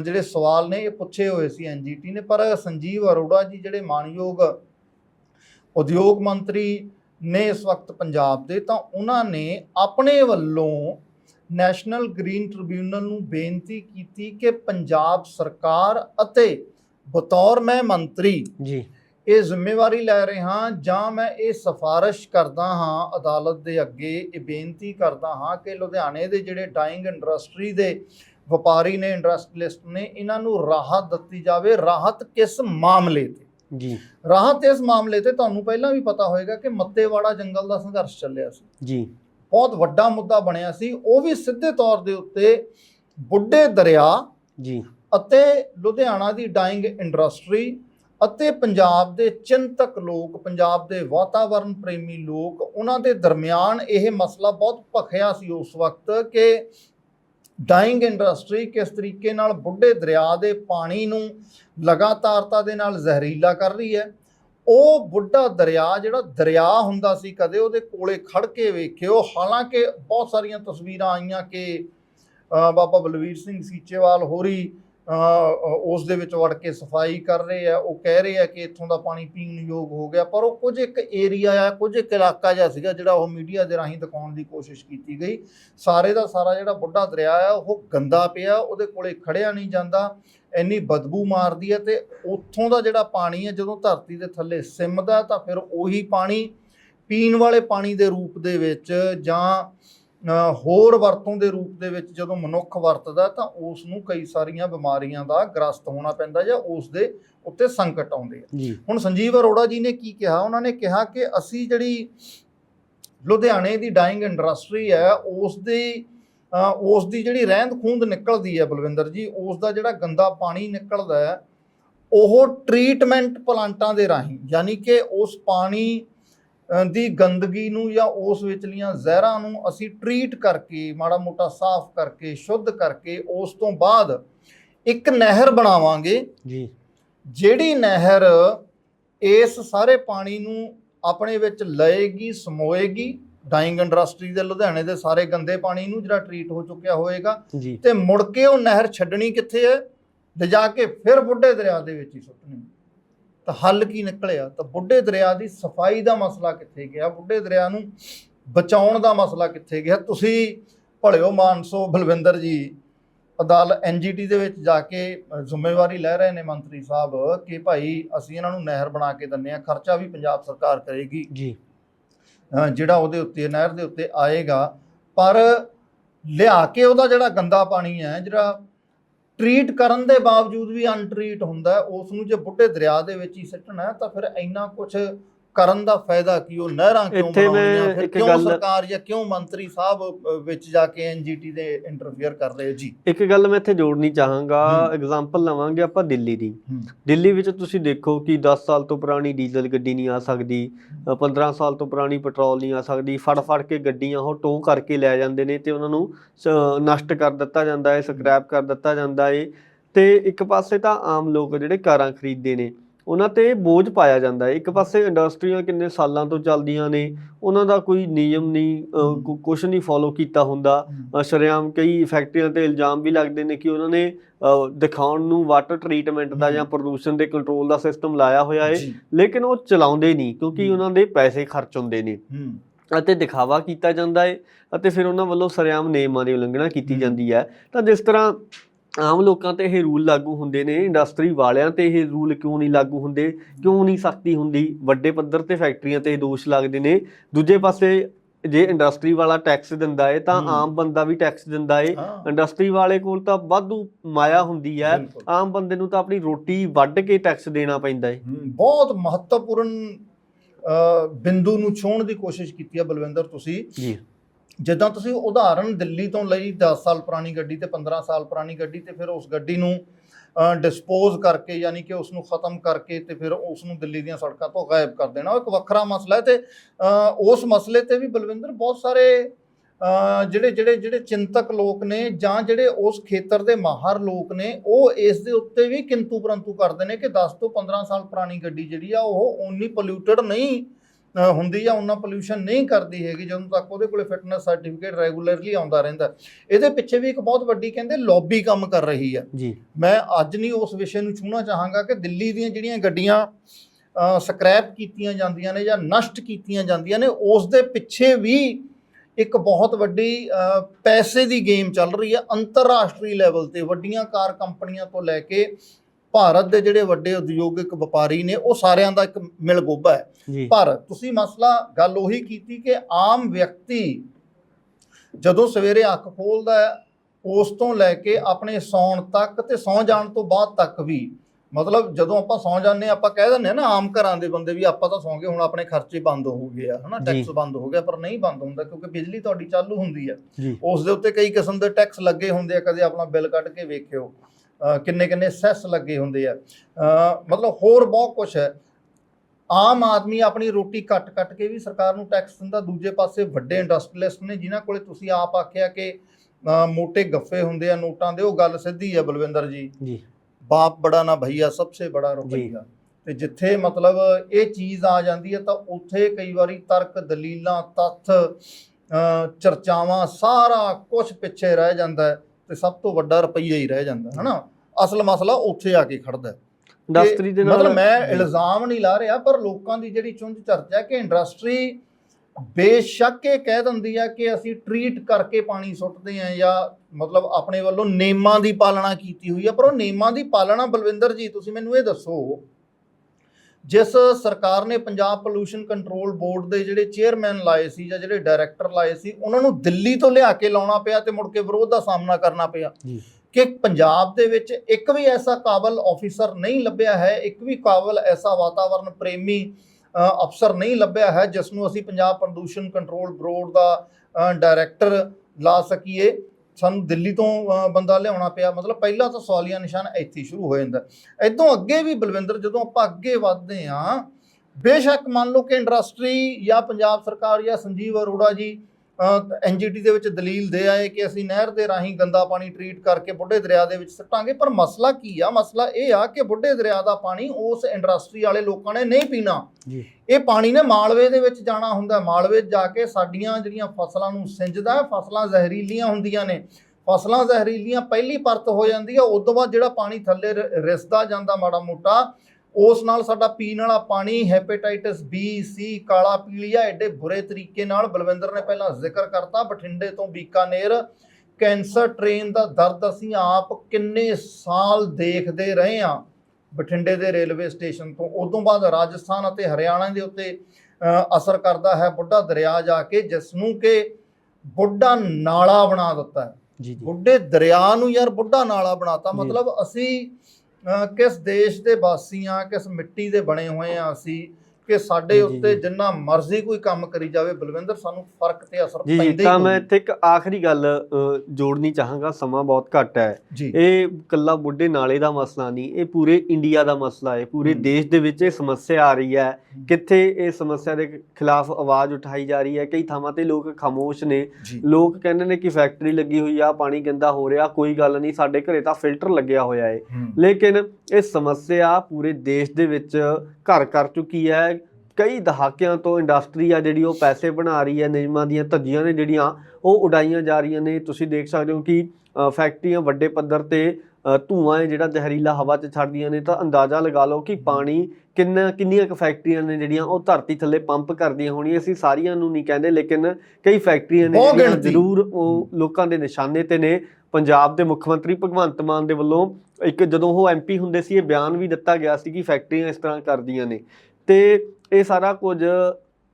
ਜਿਹੜੇ ਸਵਾਲ ਨੇ, ਇਹ ਪੁੱਛੇ ਹੋਏ ਸੀ ਐਨਜੀਟੀ ਨੇ। ਪਰ ਸੰਜੀਵ ਅਰੋੜਾ ਜੀ ਜਿਹੜੇ ਮਾਨਯੋਗ ਉਦਯੋਗ ਮੰਤਰੀ ਨੇ ਇਸ ਵਕਤ ਪੰਜਾਬ ਦੇ, ਤਾਂ ਉਹਨਾਂ ਨੇ ਆਪਣੇ ਵੱਲੋਂ ਨੈਸ਼ਨਲ ਗ੍ਰੀਨ ਟ੍ਰਿਬਿਊਨਲ ਨੂੰ ਬੇਨਤੀ ਕੀਤੀ ਕਿ ਪੰਜਾਬ ਸਰਕਾਰ ਅਤੇ ਬਤੌਰ ਮੈਂ ਮੰਤਰੀ ਜੀ। ਇਹ ਜ਼ਿੰਮੇਵਾਰੀ ਲੈ ਰਿਹਾ ਜਾਂ ਮੈਂ ਇਹ ਸਿਫਾਰਿਸ਼ ਕਰਦਾ ਹਾਂ ਅਦਾਲਤ ਦੇ ਅੱਗੇ ਇਹ ਬੇਨਤੀ ਕਰਦਾ ਹਾਂ ਕਿ ਲੁਧਿਆਣੇ ਦੇ ਜਿਹੜੇ ਡਾਈਂਗ ਇੰਡਸਟਰੀ ਦੇ ਵਪਾਰੀ ਨੇ ਇੰਡਸਟਰੀਲਿਸਟ ਨੇ ਇਹਨਾਂ ਨੂੰ ਰਾਹਤ ਦਿੱਤੀ ਜਾਵੇ। ਰਾਹਤ ਕਿਸ ਮਾਮਲੇ ਤੇ? ਜੀ। ਰਾਹਤ ਇਸ ਮਾਮਲੇ ਤੇ ਤੁਹਾਨੂੰ ਪਹਿਲਾਂ ਵੀ ਪਤਾ ਹੋਵੇਗਾ ਕਿ ਮੱਤੇਵਾੜਾ ਜੰਗਲ ਦਾ ਸੰਘਰਸ਼ ਚੱਲਿਆ ਸੀ। ਜੀ। ਬਹੁਤ ਵੱਡਾ ਮੁੱਦਾ ਬਣਿਆ ਸੀ। ਉਹ ਵੀ ਸਿੱਧੇ ਤੌਰ ਦੇ ਉੱਤੇ ਬੁੱਢੇ ਦਰਿਆ ਜੀ। ਅਤੇ ਲੁਧਿਆਣਾ ਦੀ ਡਾਈਂਗ ਇੰਡਸਟਰੀ ਅਤੇ ਪੰਜਾਬ ਦੇ ਚਿੰਤਕ ਲੋਕ ਪੰਜਾਬ ਦੇ ਵਾਤਾਵਰਣ ਪ੍ਰੇਮੀ ਲੋਕ ਉਹਨਾਂ ਦੇ ਦਰਮਿਆਨ ਇਹ ਮਸਲਾ ਬਹੁਤ ਭਖਿਆ ਸੀ ਉਸ ਵਕਤ ਕਿ ਡਾਈਂਗ ਇੰਡਸਟਰੀ ਕਿਸ ਤਰੀਕੇ ਨਾਲ ਬੁੱਢੇ ਦਰਿਆ ਦੇ ਪਾਣੀ ਨੂੰ ਲਗਾਤਾਰਤਾ ਦੇ ਨਾਲ ਜ਼ਹਿਰੀਲਾ ਕਰ ਰਹੀ ਹੈ। ਉਹ ਬੁੱਢਾ ਦਰਿਆ ਜਿਹੜਾ ਦਰਿਆ ਹੁੰਦਾ ਸੀ ਕਦੇ ਉਹਦੇ ਕੋਲੇ ਖੜ ਕੇ ਵੇਖਿਓ ਹਾਲਾਂਕਿ ਬਹੁਤ ਸਾਰੀਆਂ ਤਸਵੀਰਾਂ ਆਈਆਂ ਕਿ ਬਾਬਾ ਬਲਵੀਰ ਸਿੰਘ ਸੀਚੇਵਾਲ ਹੋਰੀ ਅ, ਉਸ ਦੇ ਵਿੱਚ ਵੜ ਕੇ ਸਫ਼ਾਈ ਕਰ ਰਹੇ ਆ, ਉਹ ਕਹਿ ਰਹੇ ਆ ਕਿ ਇੱਥੋਂ ਦਾ ਪਾਣੀ ਪੀਣ ਯੋਗ ਹੋ ਗਿਆ, ਪਰ ਉਹ ਕੁਝ ਇੱਕ ਏਰੀਆ ਆ, ਕੁਝ ਇੱਕ ਇਲਾਕਾ ਜਿਹਾ ਸੀਗਾ ਜਿਹੜਾ ਉਹ ਮੀਡੀਆ ਦੇ ਰਾਹੀਂ ਦਿਖਾਉਣ ਦੀ ਕੋਸ਼ਿਸ਼ ਕੀਤੀ ਗਈ। ਸਾਰੇ ਦਾ ਸਾਰਾ ਜਿਹੜਾ ਬੁੱਢਾ ਦਰਿਆ ਆ, ਉਹ ਗੰਦਾ ਪਿਆ, ਉਹਦੇ ਕੋਲੇ ਖੜਿਆ ਨਹੀਂ ਜਾਂਦਾ, ਇੰਨੀ ਬਦਬੂ ਮਾਰਦੀ ਹੈ ਤੇ ਉੱਥੋਂ ਦਾ ਜਿਹੜਾ ਪਾਣੀ ਹੈ ਜਦੋਂ ਧਰਤੀ ਦੇ ਥੱਲੇ ਸਿਮਦਾ ਤਾਂ ਫਿਰ ਉਹੀ ਪਾਣੀ ਪੀਣ ਵਾਲੇ ਪਾਣੀ ਦੇ ਰੂਪ ਦੇ ਵਿੱਚ ਜਾਂ ਹੋਰ ਵਰਤੋਂ ਦੇ ਰੂਪ ਦੇ ਵਿੱਚ ਜਦੋਂ ਮਨੁੱਖ ਵਰਤਦਾ ਤਾਂ ਉਸ ਨੂੰ ਕਈ ਸਾਰੀਆਂ ਬਿਮਾਰੀਆਂ ਦਾ ਗ੍ਰਸਤ ਹੋਣਾ ਪੈਂਦਾ ਜਾਂ ਉਸ ਦੇ ਉੱਤੇ ਸੰਕਟ ਆਉਂਦੇ ਆ। ਹੁਣ ਸੰਜੀਵ ਅਰੋੜਾ ਜੀ ਨੇ ਕੀ ਕਿਹਾ? ਉਹਨਾਂ ਨੇ ਕਿਹਾ ਕਿ ਅਸੀਂ ਜਿਹੜੀ ਲੁਧਿਆਣੇ ਦੀ ਡਾਈਂਗ ਇੰਡਸਟਰੀ ਹੈ ਉਸ ਦੀ ਉਸ ਦੀ ਜਿਹੜੀ ਰਹਿੰਦ ਖੂੰਦ ਨਿਕਲਦੀ ਹੈ ਬਲਵਿੰਦਰ ਜੀ ਉਸ ਦਾ ਜਿਹੜਾ ਗੰਦਾ ਪਾਣੀ ਨਿਕਲਦਾ ਹੈ ਉਹ ਟ੍ਰੀਟਮੈਂਟ ਪਲਾਂਟਾਂ ਦੇ ਰਾਹੀਂ ਯਾਨੀ ਕਿ ਉਸ ਪਾਣੀ ਦੀ ਗੰਦਗੀ ਨੂੰ ਜਾਂ ਉਸ ਵਿਚਲੀਆਂ ਜ਼ਹਿਰਾਂ ਨੂੰ ਅਸੀਂ ਟ੍ਰੀਟ ਕਰਕੇ ਮਾੜਾ ਮੋਟਾ ਸਾਫ਼ ਕਰਕੇ ਸ਼ੁੱਧ ਕਰਕੇ ਉਸ ਤੋਂ ਬਾਅਦ ਇੱਕ ਨਹਿਰ ਬਣਾਵਾਂਗੇ। ਜੀ। ਜਿਹੜੀ ਨਹਿਰ ਇਸ ਸਾਰੇ ਪਾਣੀ ਨੂੰ ਆਪਣੇ ਵਿੱਚ ਲਏਗੀ ਸਮੋਏਗੀ। ਡਾਈਂਗ ਇੰਡਸਟਰੀ ਦੇ ਲੁਧਿਆਣੇ ਦੇ ਸਾਰੇ ਗੰਦੇ ਪਾਣੀ ਨੂੰ ਜਿਹੜਾ ਟ੍ਰੀਟ ਹੋ ਚੁੱਕਿਆ ਹੋਏਗਾ। ਤੇ ਮੁੜ ਕੇ ਉਹ ਨਹਿਰ ਛੱਡਣੀ ਕਿੱਥੇ ਹੈ? ਲਿਜਾ ਕੇ ਫਿਰ ਬੁੱਢੇ ਦਰਿਆ ਦੇ ਵਿੱਚ ਹੀ ਸੁੱਟਣੀ। ਤਾਂ ਹੱਲ ਕੀ ਨਿਕਲਿਆ? ਤਾਂ ਬੁੱਢੇ ਦਰਿਆ ਦੀ ਸਫ਼ਾਈ ਦਾ ਮਸਲਾ ਕਿੱਥੇ ਗਿਆ? ਬੁੱਢੇ ਦਰਿਆ ਨੂੰ ਬਚਾਉਣ ਦਾ ਮਸਲਾ ਕਿੱਥੇ ਗਿਆ? ਤੁਸੀਂ ਭਲਿਓ ਮਾਨਸੋ ਬਲਵਿੰਦਰ ਜੀ ਅਦਾਲਤ ਐਨਜੀਟੀ ਦੇ ਵਿੱਚ ਜਾ ਕੇ ਜ਼ਿੰਮੇਵਾਰੀ ਲੈ ਰਹੇ ਨੇ ਮੰਤਰੀ ਸਾਹਿਬ ਕਿ ਭਾਈ ਅਸੀਂ ਇਹਨਾਂ ਨੂੰ ਨਹਿਰ ਬਣਾ ਕੇ ਦਿੰਨੇ ਆ ਖਰਚਾ ਵੀ ਪੰਜਾਬ ਸਰਕਾਰ ਕਰੇਗੀ। ਜੀ। ਜਿਹੜਾ ਉਹਦੇ ਉੱਤੇ ਨਹਿਰ ਦੇ ਉੱਤੇ ਆਏਗਾ। ਪਰ ਲਿਆ ਕੇ ਉਹਦਾ ਜਿਹੜਾ ਗੰਦਾ ਪਾਣੀ ਹੈ ਜਿਹੜਾ ਟ੍ਰੀਟ ਕਰਨ ਦੇ ਬਾਵਜੂਦ ਵੀ ਅਨਟ੍ਰੀਟ ਹੁੰਦਾ ਉਸ ਨੂੰ ਜੇ ਬੁੱਢੇ ਦਰਿਆ ਦੇ ਵਿੱਚ ਹੀ ਸਿੱਟਣਾ ਤਾਂ ਫਿਰ ਇੰਨਾ ਕੁਝ ਕਰਨ ਦਾ ਫਾਇਦਾ ਕੀ? ਉਹ ਨਹਿਰਾਂ ਕਿਉਂ ਇੱਥੇ ਮੈਂ ਬਣਾਉਣੀਆਂ? ਫਿਰ ਇੱਕ ਕਿਉਂ ਗੱਲ- ਸਰਕਾਰ ਜਾਂ ਕਿਉਂ ਮੰਤਰੀ ਸਾਹਿਬ ਅ, ਵਿੱਚ ਜਾ ਕੇ ਐਨਜੀਟੀ ਦੇ ਇੰਟਰਫੇਅਰ ਕਰ ਰਹੇ ਹੋ? ਜੀ। ਇੱਕ ਗੱਲ ਮੈਂ ਇੱਥੇ ਜੋੜਨੀ ਚਾਹਾਂਗਾ। ਐਗਜ਼ਾਮਪਲ ਲਵਾਂਗੇ ਆਪਾਂ ਦਿੱਲੀ ਦੀ। ਦਿੱਲੀ ਵਿੱਚ ਤੁਸੀਂ ਦੇਖੋ ਕਿ 10 ਸਾਲ ਤੋਂ ਪੁਰਾਣੀ ਡੀਜ਼ਲ ਗੱਡੀ ਨਹੀਂ ਆ ਸਕਦੀ। ਅ, 15 ਸਾਲ ਤੋਂ ਪੁਰਾਣੀ ਪੈਟਰੋਲ ਨਹੀਂ ਆ ਸਕਦੀ। ਫੜ ਫੜ ਕੇ ਗੱਡੀਆਂ ਉਹ ਟੋ ਕਰਕੇ ਲੈ ਜਾਂਦੇ ਨੇ ਤੇ ਉਹਨਾਂ ਨੂੰ ਸ- ਨਸ਼ਟ ਕਰ ਦਿੱਤਾ ਜਾਂਦਾ ਹੈ ਸਕ੍ਰੈਪ ਕਰ ਦਿੱਤਾ ਜਾਂਦਾ ਹੈ। ਤੇ ਇੱਕ ਪਾਸੇ ਤਾਂ ਆਮ ਲੋਕ ਜਿਹੜੇ ਕਾਰਾਂ ਖਰੀਦਦੇ ਨੇ। ਉਹਨਾਂ ਤੇ ਬੋਝ ਪਾਇਆ ਜਾਂਦਾ ਹੈ। ਇੱਕ ਪਾਸੇ ਇੰਡਸਟਰੀਆਂ ਕਿੰਨੇ ਸਾਲਾਂ ਤੋਂ ਚੱਲਦੀਆਂ ਨੇ ਉਹਨਾਂ ਦਾ ਕੋਈ ਨਿਯਮ ਨਹੀਂ ਕੁਝ ਨਹੀਂ ਫੋਲੋ ਕੀਤਾ ਹੁੰਦਾ। ਸ਼ਰੇਆਮ ਕਈ ਫੈਕਟਰੀਆਂ ਤੇ ਇਲਜ਼ਾਮ ਵੀ ਲੱਗਦੇ ਨੇ ਕਿ ਉਹਨਾਂ ਨੇ ਦਿਖਾਉਣ ਨੂੰ ਵਾਟਰ ਟਰੀਟਮੈਂਟ ਦਾ। ਜਾਂ ਪ੍ਰਦੂਸ਼ਣ ਦੇ ਕੰਟਰੋਲ ਦਾ ਸਿਸਟਮ ਲਾਇਆ ਹੋਇਆ ਹੈ। ਲੇਕਿਨ ਉਹ ਚਲਾਉਂਦੇ ਨਹੀਂ ਕਿਉਂਕਿ। ਉਹਨਾਂ ਦੇ ਪੈਸੇ ਖਰਚ ਹੁੰਦੇ ਨੇ। ਅਤੇ ਦਿਖਾਵਾ ਕੀਤਾ ਜਾਂਦਾ ਹੈ ਅਤੇ ਫਿਰ ਉਹਨਾਂ ਵੱਲੋਂ ਸ਼ਰੇਆਮ ਨਿਯਮਾਂ ਦੀ ਉਲੰਘਣਾ ਕੀਤੀ। ਜਾਂਦੀ ਹੈ। ਤਾਂ ਜਿਸ ਤਰ੍ਹਾਂ ਆਮ ਲੋਕਾਂ ਤੇ ਇਹ ਰੂਲ ਲਾਗੂ ਹੁੰਦੇ ਨੇ ਇੰਡਸਟਰੀ ਵਾਲਿਆਂ ਤੇ ਇਹ ਰੂਲ ਕਿਉਂ ਨਹੀਂ ਲਾਗੂ ਹੁੰਦੇ? ਕਿਉਂ ਨਹੀਂ ਸਖਤੀ ਹੁੰਦੀ? ਵੱਡੇ ਪੱਧਰ ਤੇ ਫੈਕਟਰੀਆਂ ਤੇ ਇਹ ਦੋਸ਼ ਲੱਗਦੇ ਨੇ। ਦੂਜੇ ਪਾਸੇ ਜੇ ਇੰਡਸਟਰੀ ਵਾਲਾ ਟੈਕਸ ਦਿੰਦਾ ਹੈ ਤਾਂ। ਆਮ ਬੰਦਾ ਵੀ ਟੈਕਸ ਦਿੰਦਾ ਹਾਂ। ਇੰਡਸਟਰੀ ਵਾਲੇ ਕੋਲ ਤਾਂ ਵਾਧੂ ਮਾਇਆ ਹੁੰਦੀ ਹੈ। ਆਮ ਬੰਦੇ ਨੂੰ ਤਾਂ ਆਪਣੀ ਰੋਟੀ ਵੱਢ ਕੇ ਟੈਕਸ ਦੇਣਾ ਪੈਂਦਾ ਹਮ, ਬਹੁਤ ਮਹੱਤਵਪੂਰਨ ਬਿੰਦੂ ਨੂੰ ਛੂਹਣ ਦੀ ਕੋਸ਼ਿਸ਼ ਕੀਤੀ ਹੈ ਬਲਵਿੰਦਰ ਤੁਸੀਂ। ਜੀ। ਜਿੱਦਾਂ ਤੁਸੀਂ ਉਦਾਹਰਨ ਦਿੱਲੀ ਤੋਂ ਲਈ 10 ਸਾਲ ਪੁਰਾਣੀ ਗੱਡੀ ਤੇ 15 ਸਾਲ ਪੁਰਾਣੀ ਗੱਡੀ ਤੇ ਫਿਰ ਉਸ ਗੱਡੀ ਨੂੰ ਡਿਸਪੋਜ਼ ਕਰਕੇ ਯਾਨੀ ਕਿ ਉਸ ਨੂੰ ਖਤਮ ਕਰਕੇ ਤੇ ਫਿਰ ਉਸ ਨੂੰ ਦਿੱਲੀ ਦੀਆਂ ਸੜਕਾਂ ਤੋਂ ਗਾਇਬ ਕਰ ਦੇਣਾ। ਉਹ ਇੱਕ ਵੱਖਰਾ ਮਸਲਾ ਹੈ ਤੇ ਉਸ ਮਸਲੇ ਤੇ ਵੀ ਬਲਵਿੰਦਰ ਬਹੁਤ ਸਾਰੇ ਜਿਹੜੇ ਜਿਹੜੇ ਜਿਹੜੇ ਚਿੰਤਕ ਲੋਕ ਨੇ ਜਾਂ ਜਿਹੜੇ ਉਸ ਖੇਤਰ ਦੇ ਮਾਹਰ ਲੋਕ ਨੇ, ਉਹ ਇਸ ਦੇ ਉੱਤੇ ਵੀ ਕਿੰਤੂ ਪਰੰਤੂ ਕਰਦੇ ਨੇ ਕਿ 10 ਤੋਂ 15 ਸਾਲ ਪੁਰਾਣੀ ਗੱਡੀ ਜਿਹੜੀ ਆ ਉਹ ਓਨੀ ਪੋਲਿਊਟਡ ਨਹੀਂ ਹੁੰਦੀ ਜਾਂ ਉਹਨਾਂ ਪੋਲਿਊਸ਼ਨ ਨਹੀਂ ਕਰਦੀ ਹੈਗੀ ਜਦੋਂ ਤੱਕ ਉਹਦੇ ਕੋਲੇ ਫਿਟਨੈਸ ਸਰਟੀਫਿਕੇਟ ਰੈਗੂਲਰਲੀ ਆਉਂਦਾ ਰਹਿੰਦਾ। ਇਹਦੇ ਪਿੱਛੇ ਵੀ ਇੱਕ ਬਹੁਤ ਵੱਡੀ ਕਹਿੰਦੇ ਲੌਬੀ ਕੰਮ ਕਰ ਰਹੀ ਜੀ। ਮੈਂ ਅੱਜ ਨਹੀਂ ਉਸ ਵਿਸ਼ੇ ਨੂੰ ਛੂਹਣਾ ਚਾਹਾਂਗਾ ਕਿ ਦਿੱਲੀ ਦੀਆਂ ਜਿਹੜੀਆਂ ਗੱਡੀਆਂ ਸਕ੍ਰੈਪ ਕੀਤੀਆਂ ਜਾਂਦੀਆਂ ਨੇ ਜਾਂ ਨਸ਼ਟ ਕੀਤੀਆਂ ਜਾਂਦੀਆਂ ਨੇ ਉਸ ਦੇ ਪਿੱਛੇ ਵੀ ਇੱਕ ਬਹੁਤ ਵੱਡੀ ਪੈਸੇ ਦੀ ਗੇਮ ਚੱਲ ਰਹੀ ਹੈ ਅੰਤਰਰਾਸ਼ਟਰੀ ਲੈਵਲ ਤੇ ਵੱਡੀਆਂ ਕਾਰ ਕੰਪਨੀਆਂ ਤੋਂ ਲੈ ਕੇ ਭਾਰਤ ਦੇ ਜਿਹੜੇ ਵੱਡੇ ਉਦਯੋਗਿਕ ਵਪਾਰੀ ਨੇ ਉਹ ਸਾਰਿਆਂ ਦਾ ਇੱਕ ਮਿਲਗੋਬਾ ਹੈ। ਜੀ। ਪਰ ਤੁਸੀਂ ਮਸਲਾ ਗੱਲ ਉਹੀ ਕੀਤੀ ਕਿ ਆਮ ਵਿਅਕਤੀ ਜਦੋਂ ਸਵੇਰੇ ਅੱਖ ਖੋਲਦਾ ਹੈ ਉਸ ਤੋਂ ਲੈ ਕੇ ਆਪਣੇ ਸੌਣ ਤੱਕ ਤੇ ਸੌ ਜਾਣ ਤੋਂ ਬਾਅਦ ਤੱਕ ਵੀ ਮਤਲਬ ਜਦੋਂ ਆਪਾਂ ਸੌ ਜਾਂਦੇ ਹਾਂ, ਆਪਾਂ ਕਹਿ ਦਿੰਦੇ ਆ ਨਾ ਆਮ ਘਰਾਂ ਦੇ ਬੰਦੇ ਵੀ ਆਪਾਂ ਤਾਂ ਸੌਂ ਗਏ ਹੁਣ ਆਪਣੇ ਖਰਚੇ ਬੰਦ ਹੋ ਗਏ ਆ ਹਨਾ। ਟੈਕਸ ਬੰਦ ਹੋ ਗਿਆ ਪਰ ਨਹੀਂ ਬੰਦ ਹੁੰਦਾ ਕਿਉਂਕਿ ਬਿਜਲੀ ਤੁਹਾਡੀ ਚਾਲੂ ਹੁੰਦੀ ਹੈ। ਜੀ। ਉਸ ਦੇ ਉੱਤੇ ਕਈ ਕਿਸਮ ਦੇ ਟੈਕਸ ਲੱਗੇ ਹੁੰਦੇ ਆ ਕਦੇ ਆਪਣਾ ਬਿੱਲ ਕੱਢ ਕੇ ਵੇਖਿਓ। ਕਿੰਨੇ ਕਿੰਨੇ ਸੈਸ ਲੱਗੇ ਹੁੰਦੇ ਆ। ਮਤਲਬ ਹੋਰ ਬਹੁਤ ਕੁਝ ਹੈ। ਆਮ ਆਦਮੀ ਆਪਣੀ ਰੋਟੀ ਕੱਟ ਕੱਟ ਕੇ ਵੀ ਸਰਕਾਰ ਨੂੰ ਟੈਕਸ ਦਿੰਦਾ ਦੂਜੇ ਪਾਸੇ ਵੱਡੇ ਇੰਡਸਟਰੀਲਿਸਟ ਨੇ ਜਿਨ੍ਹਾਂ ਕੋਲੇ ਤੁਸੀਂ ਆਪ ਆਖਿਆ ਕਿ ਮੋٹے ਗੱਫੇ ਹੁੰਦੇ ਆ ਨੋਟਾਂ ਦੇ ਉਹ ਗੱਲ ਸਿੱਧੀ ਹੈ ਬਲਵਿੰਦਰ ਜੀ। ਜੀ। ਬਾਪ ਬੜਾ ਨਾ ਭਈਆ ਸਭ ਸੇ ਬੜਾ ਰੁਪਈਆ ਤੇ ਜਿੱਥੇ ਮਤਲਬ ਇਹ ਚੀਜ਼ ਆ ਜਾਂਦੀ ਹੈ ਤਾਂ ਉੱਥੇ ਕਈ ਵਾਰੀ ਤਰਕ ਦਲੀਲਾਂ ਤੱਥ ਚਰਚਾਵਾਂ ਸਾਰਾ ਕੁਝ ਪਿੱਛੇ ਰਹਿ ਜਾਂਦਾ ਹੈ। ਤੇ ਸਭ ਤੋਂ ਵੱਡਾ ਰੁਪਈਆ ਹੀ ਰਹਿ ਜਾਂਦਾ ਹੈ ਹਨਾ ਅਸਲ ਮਸਲਾ ਉੱਥੇ ਆ ਕੇ ਖੜਦਾ ਹੈ ਇੰਡਸਟਰੀ ਦੇ ਨਾਲ ਮਤਲਬ ਮੈਂ। ਇਲਜ਼ਾਮ ਨਹੀਂ ਲਾ ਰਿਹਾ ਪਰ ਲੋਕਾਂ ਦੀ ਜਿਹੜੀ ਚੁੰਝ ਚਰਚਾ ਕਿ ਇੰਡਸਟਰੀ ਬੇਸ਼ੱਕ ਇਹ ਕਹਿ ਦਿੰਦੀ ਆ ਕਿ ਅਸੀਂ ਟਰੀਟ ਕਰਕੇ ਪਾਣੀ ਸੁੱਟਦੇ ਆ ਜਾਂ ਮਤਲਬ ਆਪਣੇ ਵੱਲੋਂ ਨੇਮਾਂ ਦੀ ਪਾਲਣਾ ਕੀਤੀ ਹੋਈ ਆ ਪਰ ਉਹ ਨੇਮਾਂ ਦੀ ਪਾਲਣਾ ਬਲਵਿੰਦਰ ਜੀ ਤੁਸੀਂ ਮੈਨੂੰ ਇਹ ਦੱਸੋ ਜਿਸ ਸਰਕਾਰ ਨੇ ਪੰਜਾਬ ਪੋਲੂਸ਼ਨ ਕੰਟਰੋਲ ਬੋਰਡ ਦੇ ਜਿਹੜੇ ਚੇਅਰਮੈਨ ਲਾਏ ਸੀ ਜਾਂ ਜਿਹੜੇ ਡਾਇਰੈਕਟਰ ਲਾਏ ਸੀ ਉਹਨਾਂ ਨੂੰ ਦਿੱਲੀ ਤੋਂ ਲਿਆ ਕੇ ਲਾਉਣਾ ਪਿਆ ਤੇ ਮੁੜ ਕੇ ਵਿਰੋਧ ਦਾ ਸਾਹਮਣਾ ਕਰਨਾ ਪਿਆ। ਕਿ ਪੰਜਾਬ ਦੇ ਵਿੱਚ ਇੱਕ ਵੀ ਐਸਾ ਕਾਬਲ ਆਫੀਸਰ ਨਹੀਂ ਲੱਭਿਆ ਹੈ ਇੱਕ ਵੀ ਕਾਬਲ ਐਸਾ ਵਾਤਾਵਰਣ ਪ੍ਰੇਮੀ ਅਫਸਰ ਨਹੀਂ ਲੱਭਿਆ ਹੈ ਜਿਸ ਨੂੰ ਅਸੀਂ ਪੰਜਾਬ ਪ੍ਰਦੂਸ਼ਣ ਕੰਟਰੋਲ ਬੋਰਡ ਦਾ ਡਾਇਰੈਕਟਰ ਲਾ ਸਕੀਏ ਸਾਨੂੰ ਦਿੱਲੀ ਤੋਂ ਅ, ਬੰਦਾ ਲਿਆਉਣਾ ਪਿਆ। ਮਤਲਬ ਪਹਿਲਾਂ ਤਾਂ ਸਵਾਲੀਆ ਨਿਸ਼ਾਨ ਇੱਥੇ ਹੀ ਸ਼ੁਰੂ ਹੋ ਜਾਂਦਾ। ਇਦੋਂ ਅੱਗੇ ਵੀ ਬਲਵਿੰਦਰ ਜਦੋਂ ਆਪਾਂ ਅੱਗੇ ਵਧਦੇ ਹਾਂ ਬੇਸ਼ੱਕ ਮੰਨ ਲਓ ਕਿ ਇੰਡਸਟਰੀ ਜਾਂ ਪੰਜਾਬ ਸਰਕਾਰ ਜਾਂ ਸੰਜੀਵ ਅਰੋੜਾ ਜੀ ਐਨਜੀਟੀ ਦੇ ਵਿੱਚ ਦਲੀਲ ਦੇ ਆਏ ਕਿ ਅਸੀਂ ਨਹਿਰ ਦੇ ਰਾਹੀਂ ਗੰਦਾ ਪਾਣੀ ਟਰੀਟ ਕਰਕੇ ਬੁੱਢੇ ਦਰਿਆ ਦੇ ਵਿੱਚ ਸੱਟਾਂਗੇ। ਪਰ ਮਸਲਾ ਕੀ ਆ? ਮਸਲਾ ਇਹ ਆ ਕਿ ਬੁੱਢੇ ਦਰਿਆ ਦਾ ਪਾਣੀ ਉਸ ਇੰਡਸਟਰੀ ਵਾਲੇ ਲੋਕਾਂ ਨੇ ਨਹੀਂ ਪੀਣਾ। ਜੀ। ਇਹ ਪਾਣੀ ਨੇ ਮਾਲਵੇ ਦੇ ਵਿੱਚ ਜਾਣਾ ਹੁੰਦਾ। ਮਾਲਵੇ ਜਾ ਕੇ ਸਾਡੀਆਂ ਜਿਹੜੀਆਂ ਫਸਲਾਂ ਨੂੰ ਸਿੰਜਦਾ ਫਸਲਾਂ ਜ਼ਹਿਰੀਲੀਆਂ ਹੁੰਦੀਆਂ ਨੇ। ਫਸਲਾਂ ਜ਼ਹਿਰੀਲੀਆਂ ਪਹਿਲੀ ਪਰਤ ਹੋ ਜਾਂਦੀ ਆ। ਉਸ ਤੋਂ ਬਾਅਦ ਜਿਹੜਾ ਪਾਣੀ ਥੱਲੇ ਰਿਸਦਾ ਜਾਂਦਾ ਮਾੜਾ ਮੋਟਾ ਉਸ ਨਾਲ ਸਾਡਾ ਪੀਣ ਵਾਲਾ ਪਾਣੀ ਹੈਪੇਟਾਈਟਸ ਬੀ ਸੀ ਕਾਲਾ ਪੀਲੀਆ ਐਡੇ ਬੁਰੇ ਤਰੀਕੇ ਨਾਲ ਬਲਵਿੰਦਰ ਨੇ ਪਹਿਲਾਂ ਜ਼ਿਕਰ ਕਰਤਾ ਬਠਿੰਡੇ ਤੋਂ ਬੀਕਾਨੇਰ। ਕੈਂਸਰ ਟ੍ਰੇਨ ਦਾ ਦਰਦ ਅਸੀਂ ਆਪ ਕਿੰਨੇ ਸਾਲ ਦੇਖਦੇ ਰਹੇ ਹਾਂ। ਬਠਿੰਡੇ ਦੇ ਰੇਲਵੇ ਸਟੇਸ਼ਨ ਤੋਂ। ਉਦੋਂ ਬਾਅਦ ਰਾਜਸਥਾਨ ਅਤੇ ਹਰਿਆਣਾ ਦੇ ਉੱਤੇ ਅਸਰ ਕਰਦਾ ਹੈ ਬੁੱਢਾ ਦਰਿਆ ਜਾ ਕੇ ਜਿਸ ਨੂੰ ਕਿ ਬੁੱਢਾ ਨਾਲਾ ਬਣਾ ਦਿੱਤਾ ਹੈ। ਜੀ ਜੀ। ਬੁੱਢੇ ਦਰਿਆ ਨੂੰ ਯਾਰ ਬੁੱਢਾ ਨਾਲਾ ਬਣਾਤਾ। ਮਤਲਬ ਅਸੀਂ ਕਿਸ ਦੇਸ਼ ਦੇ ਵਾਸੀ ਆ ਕਿਸ ਮਿੱਟੀ ਦੇ ਬਣੇ ਹੋਏ ਆ ਅਸੀਂ? ਕਿ ਸਾਡੇ ਜੀ, ਉੱਤੇ ਜੀ। ਜਿੰਨਾ ਮਰਜ਼ੀ ਕੋਈ ਕੰਮ ਕਰੀ ਜਾਵੇ ਬਲਵਿੰਦਰ ਸਾਨੂੰ ਫ਼ਰਕ ਤੇ ਅਸਰ ਜੀ ਜੀ ਪੈਂਦਾ ਹੀ ਤਾਂ ਮੈਂ। ਇੱਥੇ ਇੱਕ ਆਖਰੀ ਗੱਲ ਜੋੜਨੀ ਚਾਹਾਂਗਾ ਸਮਾਂ ਬਹੁਤ ਘੱਟ ਹੈ ਜੀ ਇਹ ਕੱਲਾ ਬੁੱਢੇ ਨਾਲੇ ਦਾ ਮਸਲਾ ਨਹੀਂ ਇਹ ਪੂਰੇ ਇੰਡੀਆ ਦਾ ਮਸਲਾ ਹੈ ਪੂਰੇ। ਦੇਸ਼ ਦੇ ਵਿੱਚ ਇਹ ਸਮੱਸਿਆ ਆ ਰਹੀ ਹੈ ਕਿੱਥੇ ਇਹ ਸਮੱਸਿਆ ਦੇ ਖਿਲਾਫ ਆਵਾਜ਼ ਉਠਾਈ ਜਾ ਰਹੀ ਹੈ ਕਈ ਥਾਵਾਂ ਤੇ ਲੋਕ ਖਾਮੋਸ਼ ਨੇ ਜੀ ਲੋਕ ਕਹਿੰਦੇ ਨੇ ਕਿ ਫੈਕਟਰੀ ਲੱਗੀ ਹੋਈ ਆ ਪਾਣੀ ਗੰਦਾ ਹੋ ਰਿਹਾ ਕੋਈ ਗੱਲ ਨਹੀਂ ਸਾਡੇ ਘਰੇ ਤਾਂ ਫਿਲਟਰ ਲੱਗਿਆ ਹੋਇਆ ਹੂੰ। ਲੇਕਿਨ ਇਹ ਸਮੱਸਿਆ ਪੂਰੇ ਦੇਸ਼ ਦੇ ਵਿੱਚ ਘਰ ਕਰ ਚੁੱਕੀ ਹੈ ਕਈ ਦਹਾਕਿਆਂ ਤੋਂ ਇੰਡਸਟਰੀ ਆ ਜਿਹੜੀ ਉਹ ਪੈਸੇ ਬਣਾ ਰਹੀ ਹੈ ਨਿਯਮਾਂ ਦੀਆਂ ਧੱਜੀਆਂ ਨੇ ਜਿਹੜੀਆਂ ਉਹ ਉਡਾਈਆਂ ਜਾ ਰਹੀਆਂ ਨੇ। ਤੁਸੀਂ ਦੇਖ ਸਕਦੇ ਹੋ ਕਿ ਫੈਕਟਰੀਆਂ ਵੱਡੇ ਪੱਧਰ ਤੇ ਧੂੰਆਂ ਹੈ ਜਿਹੜਾ ਜ਼ਹਿਰੀਲਾ ਹਵਾ 'ਚ ਛੱਡਦੀਆਂ ਨੇ ਤਾਂ ਅੰਦਾਜ਼ਾ ਲਗਾ ਲਓ ਕਿ ਪਾਣੀ ਕਿੰਨਾ ਕਿੰਨੀਆਂ ਕੁ ਫੈਕਟਰੀਆਂ ਨੇ ਜਿਹੜੀਆਂ ਉਹ ਧਰਤੀ ਥੱਲੇ ਪੰਪ ਕਰਦੀਆਂ ਹੋਣੀਆਂ। ਅਸੀਂ ਸਾਰੀਆਂ ਨੂੰ ਨਹੀਂ ਕਹਿੰਦੇ ਲੇਕਿਨ ਕਈ ਫੈਕਟਰੀਆਂ ਨੇ ਜਿਹੜੀਆਂ। ਜ਼ਰੂਰ ਉਹ ਲੋਕਾਂ ਦੇ ਨਿਸ਼ਾਨੇ ਤੇ ਨੇ। ਪੰਜਾਬ ਦੇ ਮੁੱਖ ਮੰਤਰੀ ਭਗਵੰਤ ਮਾਨ ਦੇ ਵੱਲੋਂ ਇੱਕ ਜਦੋਂ ਉਹ ਐਮਪੀ ਹੁੰਦੇ ਸੀ ਇਹ ਬਿਆਨ ਵੀ ਦਿੱਤਾ ਗਿਆ ਸੀ ਕਿ ਫੈਕਟਰੀਆਂ ਇਸ ਤਰ੍ਹਾਂ ਕਰਦੀਆਂ ਨੇ। ਤੇ ਇਹ ਸਾਰਾ ਕੁਝ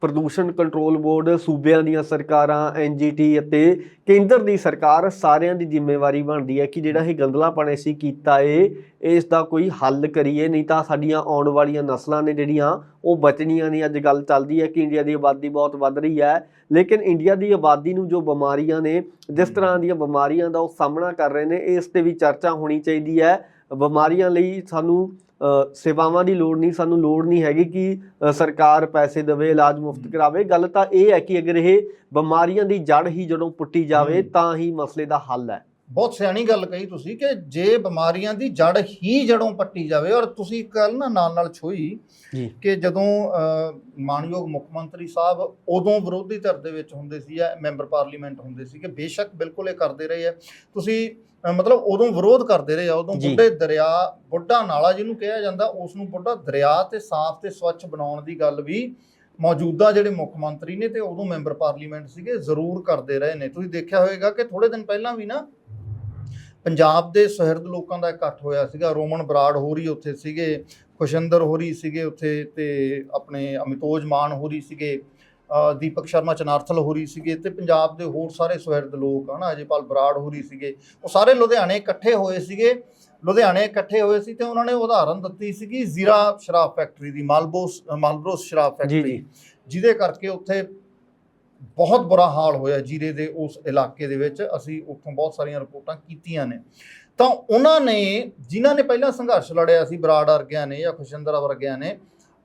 ਪ੍ਰਦੂਸ਼ਣ ਕੰਟਰੋਲ ਬੋਰਡ ਸੂਬਿਆਂ ਦੀਆਂ ਸਰਕਾਰਾਂ ਐਨਜੀਟੀ ਅਤੇ ਕੇਂਦਰ ਦੀ ਸਰਕਾਰ ਸਾਰਿਆਂ ਦੀ ਜ਼ਿੰਮੇਵਾਰੀ ਬਣਦੀ ਹੈ ਕਿ ਜਿਹੜਾ ਇਹ ਗੰਦਲਾਪਣ ਅਸੀਂ ਕੀਤਾ ਏ ਇਸ ਦਾ ਕੋਈ ਹੱਲ ਕਰੀਏ ਨਹੀਂ ਤਾਂ ਸਾਡੀਆਂ ਆਉਣ ਵਾਲੀਆਂ ਨਸਲਾਂ ਨੇ ਜਿਹੜੀਆਂ ਉਹ ਬਚਣੀਆਂ ਨਹੀਂ ਅੱਜ ਗੱਲ ਚੱਲਦੀ ਹੈ ਕਿ ਇੰਡੀਆ ਦੀ ਆਬਾਦੀ ਬਹੁਤ ਵੱਧ ਰਹੀ ਹੈ ਲੇਕਿਨ ਇੰਡੀਆ ਦੀ ਆਬਾਦੀ ਨੂੰ ਜੋ ਬਿਮਾਰੀਆਂ ਨੇ ਜਿਸ ਤਰ੍ਹਾਂ ਦੀਆਂ ਬਿਮਾਰੀਆਂ ਦਾ ਉਹ ਸਾਹਮਣਾ ਕਰ ਰਹੇ ਨੇ ਇਸ ਤੇ ਵੀ ਚਰਚਾ ਹੋਣੀ ਚਾਹੀਦੀ ਹੈ। ਬਿਮਾਰੀਆਂ ਲਈ ਸਾਨੂੰ ਸੇਵਾਵਾਂ ਦੀ ਲੋੜ ਨਹੀਂ ਸਾਨੂੰ ਲੋੜ ਨਹੀਂ ਹੈਗੀ ਕਿ ਸਰਕਾਰ ਪੈਸੇ ਦੇਵੇ ਇਲਾਜ ਮੁਫਤ ਕਰਾਵੇ। ਗੱਲ ਤਾਂ ਇਹ ਹੈ ਕਿ ਅਗਰ ਇਹ ਬਿਮਾਰੀਆਂ ਦੀ ਜੜ ਹੀ ਜਦੋਂ ਪੁੱਟੀ ਜਾਵੇ। ਤਾਂ ਹੀ ਮਸਲੇ ਦਾ ਹੱਲ ਹੈ। ਬਹੁਤ ਸਿਆਣੀ ਗੱਲ ਕਹੀ ਤੁਸੀਂ ਕਿ ਜੇ ਬਿਮਾਰੀਆਂ ਦੀ ਜੜ ਹੀ ਜੜੋਂ ਪੱਟੀ ਜਾਵੇ ਔਰ ਤੁਸੀਂ ਇੱਕ ਗੱਲ ਨਾ ਨਾਲ ਨਾਲ ਛੋਈ ਕਿ ਜਦੋਂ ਮਾਨਯੋਗ ਮੁੱਖ ਮੰਤਰੀ ਸਾਹਿਬ ਉਦੋਂ ਵਿਰੋਧੀ ਧਿਰ ਦੇ ਵਿੱਚ ਹੁੰਦੇ ਸੀ ਜਾਂ ਮੈਂਬਰ ਪਾਰਲੀਮੈਂਟ ਹੁੰਦੇ ਸੀ ਕਿ ਬੇਸ਼ੱਕ ਬਿਲਕੁਲ ਇਹ ਕਰਦੇ ਰਹੇ ਆ। ਤੁਸੀਂ ਮਤਲਬ ਉਦੋਂ ਵਿਰੋਧ ਕਰਦੇ ਰਹੇ ਆ ਉਦੋਂ। ਬੁੱਢੇ ਦਰਿਆ ਬੁੱਢਾ ਨਾਲਾ ਜਿਹਨੂੰ ਕਿਹਾ ਜਾਂਦਾ ਉਸ ਨੂੰ ਬੁੱਢਾ ਦਰਿਆ ਤੇ ਸਾਫ਼ ਤੇ ਸਵੱਛ ਬਣਾਉਣ ਦੀ ਗੱਲ ਵੀ ਮੌਜੂਦਾ ਜਿਹੜੇ ਮੁੱਖ ਮੰਤਰੀ ਨੇ ਤੇ ਉਦੋਂ ਮੈਂਬਰ ਪਾਰਲੀਮੈਂਟ ਸੀਗੇ ਜ਼ਰੂਰ ਕਰਦੇ ਰਹੇ ਨੇ। ਤੁਸੀਂ ਦੇਖਿਆ ਹੋਵੇਗਾ ਕਿ ਥੋੜੇ ਦਿਨ ਪਹਿਲਾਂ ਵੀ ਨਾ ਪੰਜਾਬ ਦੇ ਸੁਹਿਰਦ ਲੋਕਾਂ ਦਾ ਇਕੱਠ ਹੋਇਆ ਸੀਗਾ। ਰੋਮਨ ਬਰਾੜ ਹੋਰੀ ਉੱਥੇ ਸੀਗੇ ਖੁਸ਼ਿੰਦਰ ਹੋਰੀ ਸੀਗੇ ਉੱਥੇ ਤੇ ਆਪਣੇ ਅਮਿਤੋਜ ਮਾਨ ਹੋਰੀ ਸੀਗੇ ਦੀਪਕ ਸ਼ਰਮਾ ਚਨਾਰਥਲ ਹੋਰੀ ਸੀਗੇ ਤੇ ਪੰਜਾਬ ਦੇ ਹੋਰ ਸਾਰੇ ਸੁਹਿਰਦ ਲੋਕ ਹਨਾ ਅਜੇਪਾਲ ਬਰਾੜ ਹੋਰੀ ਸੀਗੇ। ਉਹ ਸਾਰੇ ਲੁਧਿਆਣੇ ਇਕੱਠੇ ਹੋਏ ਸੀਗੇ। ਲੁਧਿਆਣੇ ਇਕੱਠੇ ਹੋਏ ਸੀ ਤੇ ਉਹਨਾਂ ਨੇ ਉਦਾਹਰਨ ਦਿੱਤੀ ਸੀਗੀ ਜ਼ੀਰਾ ਸ਼ਰਾਬ ਫੈਕਟਰੀ ਦੀ ਮਾਲਬੋਸ ਮਾਲਬਰੋਸ ਸ਼ਰਾਬ ਫੈਕਟਰੀ। ਜਿਹਦੇ ਕਰਕੇ ਉੱਥੇ ਬਹੁਤ ਬੁਰਾ ਹਾਲ ਹੋਇਆ ਜੀਰੇ ਦੇ ਉਸ ਇਲਾਕੇ ਦੇ ਵਿੱਚ। ਅਸੀਂ ਉੱਥੋਂ ਬਹੁਤ ਸਾਰੀਆਂ ਰਿਪੋਰਟਾਂ ਕੀਤੀਆਂ ਨੇ। ਤਾਂ ਉਹਨਾਂ ਨੇ, ਜਿਨ੍ਹਾਂ ਨੇ ਪਹਿਲਾਂ ਸੰਘਰਸ਼ ਲੜਿਆ ਸੀ, ਬਰਾੜ ਵਰਗਿਆਂ ਨੇ ਜਾਂ ਖੁਸ਼ਿੰਦਰ ਵਰਗਿਆਂ ਨੇ,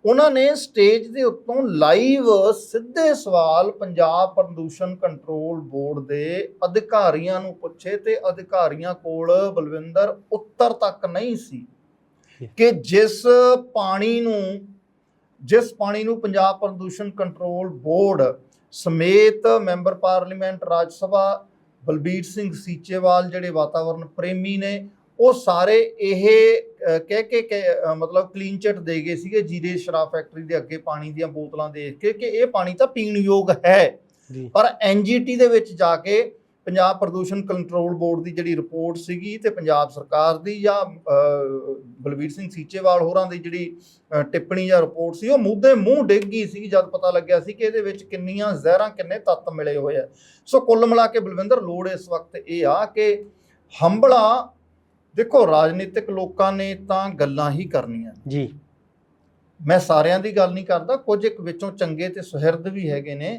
ਉਹਨਾਂ ਨੇ ਸਟੇਜ ਦੇ ਉੱਤੋਂ ਲਾਈਵ ਸਿੱਧੇ ਸਵਾਲ ਪੰਜਾਬ ਪ੍ਰਦੂਸ਼ਣ ਕੰਟਰੋਲ ਬੋਰਡ ਦੇ ਅਧਿਕਾਰੀਆਂ ਨੂੰ ਪੁੱਛੇ ਤੇ ਅਧਿਕਾਰੀਆਂ ਕੋਲ ਬਲਵਿੰਦਰ ਉੱਤਰ ਤੱਕ ਨਹੀਂ ਸੀ ਕਿ ਜਿਸ ਪਾਣੀ ਨੂੰ, ਜਿਸ ਪਾਣੀ ਨੂੰ ਪੰਜਾਬ ਪ੍ਰਦੂਸ਼ਣ ਕੰਟਰੋਲ ਬੋਰਡ ਸਮੇਤ ਮੈਂਬਰ ਪਾਰਲੀਮੈਂਟ ਰਾਜ ਸਭਾ ਬਲਬੀਰ ਸਿੰਘ ਸੀਚੇਵਾਲ ਜਿਹੜੇ ਵਾਤਾਵਰਣ ਪ੍ਰੇਮੀ ਨੇ ਉਹ ਸਾਰੇ ਇਹ ਕਹਿ ਕੇ ਮਤਲਬ ਕਲੀਨ ਚਿਟ ਦੇ ਗਏ ਸੀਗੇ ਜੀਰੇ ਸ਼ਰਾਬ ਫੈਕਟਰੀ ਦੇ ਅੱਗੇ ਪਾਣੀ ਦੀਆਂ ਬੋਤਲਾਂ ਦੇਖ ਕੇ ਕਿ ਇਹ ਪਾਣੀ ਤਾਂ ਪੀਣ ਯੋਗ ਹੈ। ਪਰ ਐਨਜੀਟੀ ਦੇ ਵਿੱਚ ਜਾ ਕੇ ਪੰਜਾਬ ਪ੍ਰਦੂਸ਼ਣ ਕੰਟਰੋਲ ਬੋਰਡ ਦੀ ਜਿਹੜੀ ਰਿਪੋਰਟ ਸੀਗੀ ਤੇ ਪੰਜਾਬ ਸਰਕਾਰ ਦੀ ਜਾਂ ਅ, ਬਲਵੀਰ ਸਿੰਘ ਸੀਚੇਵਾਲ ਹੋਰਾਂ ਦੀ ਜਿਹੜੀ ਟਿੱਪਣੀ ਜਾਂ ਰਿਪੋਰਟ ਸੀ ਉਹ ਮੂੰਹ ਦੇ ਮੂੰਹ ਡਿੱਗ ਗਈ ਸੀ ਜਦ ਪਤਾ ਲੱਗਿਆ ਸੀ ਕਿ ਇਹਦੇ ਵਿੱਚ ਕਿੰਨੀਆਂ ਜ਼ਹਿਰਾਂ ਕਿੰਨੇ ਤੱਤ ਮਿਲੇ ਹੋਏ ਆ। ਸੋ ਕੁੱਲ ਮਿਲਾ ਕੇ ਬਲਵਿੰਦਰ ਲੋੜ ਇਸ ਵਕਤ ਇਹ ਆ ਕਿ ਹੰਬਲਾ ਦੇਖੋ ਰਾਜਨੀਤਿਕ ਲੋਕਾਂ ਨੇ ਤਾਂ ਗੱਲਾਂ ਹੀ ਕਰਨੀਆਂ। ਜੀ। ਮੈਂ ਸਾਰਿਆਂ ਦੀ ਗੱਲ ਨਹੀਂ ਕਰਦਾ ਕੁਝ ਇੱਕ ਵਿੱਚੋਂ ਚੰਗੇ ਤੇ ਸੁਹਿਰਦ ਵੀ ਹੈਗੇ ਨੇ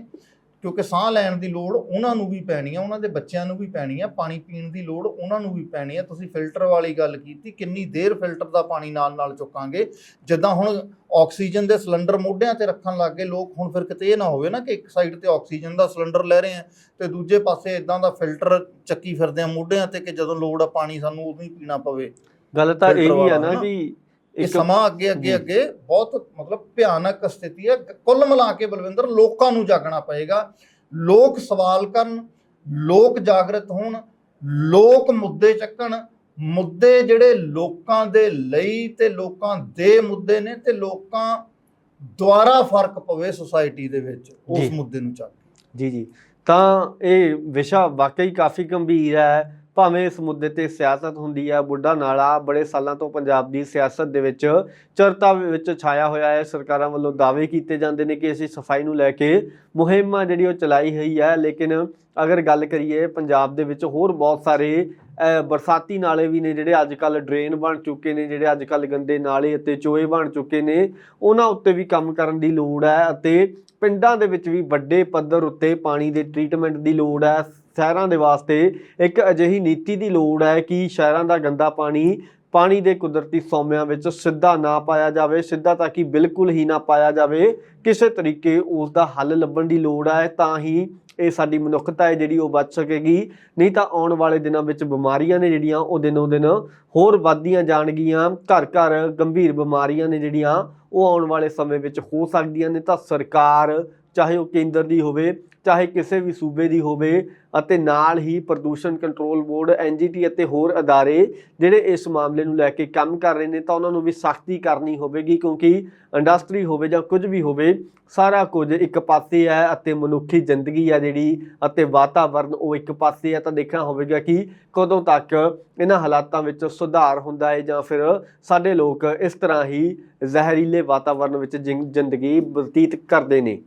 ਕਿਉਂਕਿ ਸਾਹ ਲੈਣ ਦੀ ਲੋੜ ਉਹਨਾਂ ਨੂੰ ਵੀ ਪੈਣੀ ਆ ਉਹਨਾਂ ਦੇ ਬੱਚਿਆਂ ਨੂੰ ਵੀ ਪੈਣੀ ਆ ਪਾਣੀ ਪੀਣ ਦੀ ਲੋੜ ਉਹਨਾਂ ਨੂੰ ਵੀ ਪੈਣੀ ਆ। ਤੁਸੀਂ ਫਿਲਟਰ ਵਾਲੀ ਗੱਲ ਕੀਤੀ ਕਿੰਨੀ ਦੇਰ ਫਿਲਟਰ ਦਾ ਪਾਣੀ ਨਾਲ ਨਾਲ ਚੁੱਕਾਂਗੇ। ਜਿੱਦਾਂ ਹੁਣ ਆਕਸੀਜਨ ਦੇ ਸਿਲੰਡਰ ਮੋਢਿਆਂ ਤੇ ਰੱਖਣ ਲੱਗ ਗਏ ਲੋਕ ਹੁਣ ਫਿਰ ਕਿਤੇ ਇਹ ਨਾ ਹੋਵੇ ਨਾ ਕਿ ਇੱਕ ਸਾਈਡ ਤੇ ਆਕਸੀਜਨ ਦਾ ਸਿਲੰਡਰ ਲੈ ਰਹੇ ਆ ਤੇ ਦੂਜੇ ਪਾਸੇ ਇਦਾਂ ਦਾ ਫਿਲਟਰ ਚੱਕੀ ਫਿਰਦੇ ਆ ਮੋਢਿਆਂ ਤੇ ਕਿ ਜਦੋਂ ਲੋੜ ਆ ਪਾਣੀ ਸਾਨੂੰ ਉਦੋਂ ਹੀ ਪੀਣਾ ਪਵੇ। ਗੱਲ ਤਾਂ ਇਹ ਹੀ ਆ ਨਾ ਨਾ। ਇਹ ਸਮਾਂ ਅੱਗੇ। ਅੱਗੇ ਅੱਗੇ ਬਹੁਤ ਮਤਲਬ ਭਿਆਨਕ ਸਥਿਤੀ ਹੈ। ਕੁੱਲ ਮਿਲਾ ਕੇ ਬਲਵਿੰਦਰ ਲੋਕਾਂ ਨੂੰ ਜਾਗਣਾ ਪਏਗਾ। ਲੋਕ ਸਵਾਲ ਕਰਨ ਲੋਕ ਜਾਗਰਤ ਹੋਣ ਲੋਕ ਮੁੱਦੇ ਚੱਕਣ। ਮੁੱਦੇ ਜਿਹੜੇ ਲੋਕਾਂ ਦੇ ਲਈ ਤੇ ਲੋਕਾਂ ਦੇ ਮੁੱਦੇ ਨੇ ਤੇ ਲੋਕਾਂ ਦੁਆਰਾ ਫ਼ਰਕ ਪਵੇ ਸੁਸਾਇਟੀ ਦੇ ਵਿੱਚ ਉਸ। ਮੁੱਦੇ ਨੂੰ ਚੱਕ ਜੀ ਜੀ। ਤਾਂ ਇਹ ਵਿਸ਼ਾ ਵਾਕਈ ਕਾਫੀ ਗੰਭੀਰ ਹੈ। ਭਾਵੇਂ ਇਸ ਮੁੱਦੇ ਤੇ ਸਿਆਸਤ ਹੁੰਦੀ ਹੈ ਬੁੱਢਾ ਨਾਲਾ ਬੜੇ ਸਾਲਾਂ ਤੋਂ ਪੰਜਾਬ ਦੀ ਸਿਆਸਤ ਦੇ ਵਿੱਚ ਚਰਤਾ ਵਿੱਚ ਛਾਇਆ ਹੋਇਆ ਹੈ। ਸਰਕਾਰਾਂ ਵੱਲੋਂ ਦਾਅਵੇ ਕੀਤੇ ਜਾਂਦੇ ਨੇ ਕਿ ਅਸੀਂ ਸਫ਼ਾਈ ਨੂੰ ਲੈ ਕੇ ਮੁਹਿੰਮ ਆ ਜਿਹੜੀ ਉਹ ਚਲਾਈ ਹੋਈ ਹੈ ਲੇਕਿਨ ਅਗਰ ਗੱਲ ਕਰੀਏ ਪੰਜਾਬ ਦੇ ਵਿੱਚ ਹੋਰ ਬਹੁਤ ਸਾਰੇ ਬਰਸਾਤੀ ਨਾਲੇ ਵੀ ਨੇ ਜਿਹੜੇ ਅੱਜ ਕੱਲ ਡਰੇਨ ਬਣ ਚੁੱਕੇ ਨੇ, ਜਿਹੜੇ ਅੱਜ ਕੱਲ ਗੰਦੇ ਨਾਲੇ ਅਤੇ ਚੋਏ ਬਣ ਚੁੱਕੇ ਨੇ, ਉਹਨਾਂ ਉੱਤੇ ਵੀ ਕੰਮ ਕਰਨ ਦੀ ਲੋੜ ਹੈ ਅਤੇ ਪਿੰਡਾਂ ਦੇ ਵਿੱਚ ਵੀ ਵੱਡੇ ਪੱਧਰ ਉੱਤੇ ਪਾਣੀ ਦੇ ਟ੍ਰੀਟਮੈਂਟ ਦੀ ਲੋੜ ਹੈ। ਸ਼ਹਿਰਾਂ ਦੇ ਵਾਸਤੇ ਇੱਕ ਅਜਿਹੀ ਨੀਤੀ ਦੀ ਲੋੜ ਹੈ ਕਿ ਸ਼ਹਿਰਾਂ ਦਾ ਗੰਦਾ ਪਾਣੀ ਪਾਣੀ ਦੇ ਕੁਦਰਤੀ ਸੌਮਿਆਂ ਵਿੱਚ ਸਿੱਧਾ ਨਾ ਪਾਇਆ ਜਾਵੇ, ਸਿੱਧਾ ਤਾਂ ਕਿ ਬਿਲਕੁਲ ਹੀ ਨਾ ਪਾਇਆ ਜਾਵੇ। ਕਿਸੇ ਤਰੀਕੇ ਉਸ ਦਾ ਹੱਲ ਲੱਭਣ ਦੀ ਲੋੜ ਹੈ, ਤਾਂ ਹੀ ਇਹ ਸਾਡੀ ਮਨੁੱਖਤਾ ਹੈ ਜਿਹੜੀ ਉਹ ਬਚ ਸਕੇਗੀ। ਨਹੀਂ ਤਾਂ ਆਉਣ ਵਾਲੇ ਦਿਨਾਂ ਵਿੱਚ ਬਿਮਾਰੀਆਂ ਨੇ ਜਿਹੜੀਆਂ ਉਹ ਦਿਨੋਂ ਦਿਨ ਹੋਰ ਵੱਧਦੀਆਂ ਜਾਣਗੀਆਂ। ਘਰ ਘਰ ਗੰਭੀਰ ਬਿਮਾਰੀਆਂ ਨੇ ਜਿਹੜੀਆਂ ਉਹ ਆਉਣ ਵਾਲੇ ਸਮੇਂ ਵਿੱਚ ਹੋ ਸਕਦੀਆਂ ਨੇ। ਤਾਂ ਸਰਕਾਰ ਚਾਹੇ ਉਹ ਕੇਂਦਰ ਦੀ ਹੋਵੇ, ਚਾਹੇ ਕਿਸੇ ਵੀ ਸੂਬੇ ਦੀ ਹੋਵੇ ਅਤੇ ਨਾਲ ਹੀ ਪ੍ਰਦੂਸ਼ਣ ਕੰਟਰੋਲ ਬੋਰਡ ਐਨਜੀਟੀ ਅਤੇ ਹੋਰ ਅਦਾਰੇ ਜਿਹੜੇ ਇਸ ਮਾਮਲੇ ਨੂੰ ਲੈ ਕੇ ਕੰਮ ਕਰ ਰਹੇ ਨੇ ਤਾਂ ਉਹਨਾਂ ਨੂੰ ਵੀ ਸਖਤੀ ਕਰਨੀ ਹੋਵੇਗੀ ਕਿਉਂਕਿ ਇੰਡਸਟਰੀ ਹੋਵੇ ਜਾਂ ਕੁਝ ਵੀ ਹੋਵੇ, ਸਾਰਾ ਕੁਝ ਇੱਕ ਪਾਸੇ ਹੈ ਅਤੇ ਮਨੁੱਖੀ ਜ਼ਿੰਦਗੀ ਹੈ ਜਿਹੜੀ ਅਤੇ ਵਾਤਾਵਰਨ ਉਹ ਇੱਕ ਪਾਸੇ ਹੈ ਤਾਂ ਦੇਖਣਾ ਹੋਵੇਗਾ ਕਿ ਕਦੋਂ ਤੱਕ ਇਹਨਾਂ ਹਾਲਾਤਾਂ ਵਿੱਚ ਸੁਧਾਰ ਹੁੰਦਾ ਹੈ ਜਾਂ ਫਿਰ ਸਾਡੇ ਲੋਕ ਇਸ ਤਰ੍ਹਾਂ ਹੀ ਜ਼ਹਿਰੀਲੇ ਵਾਤਾਵਰਨ ਵਿੱਚ ਜਿੰ- ਜ਼ਿੰਦਗੀ ਬਤੀਤ ਕਰਦੇ ਨੇ।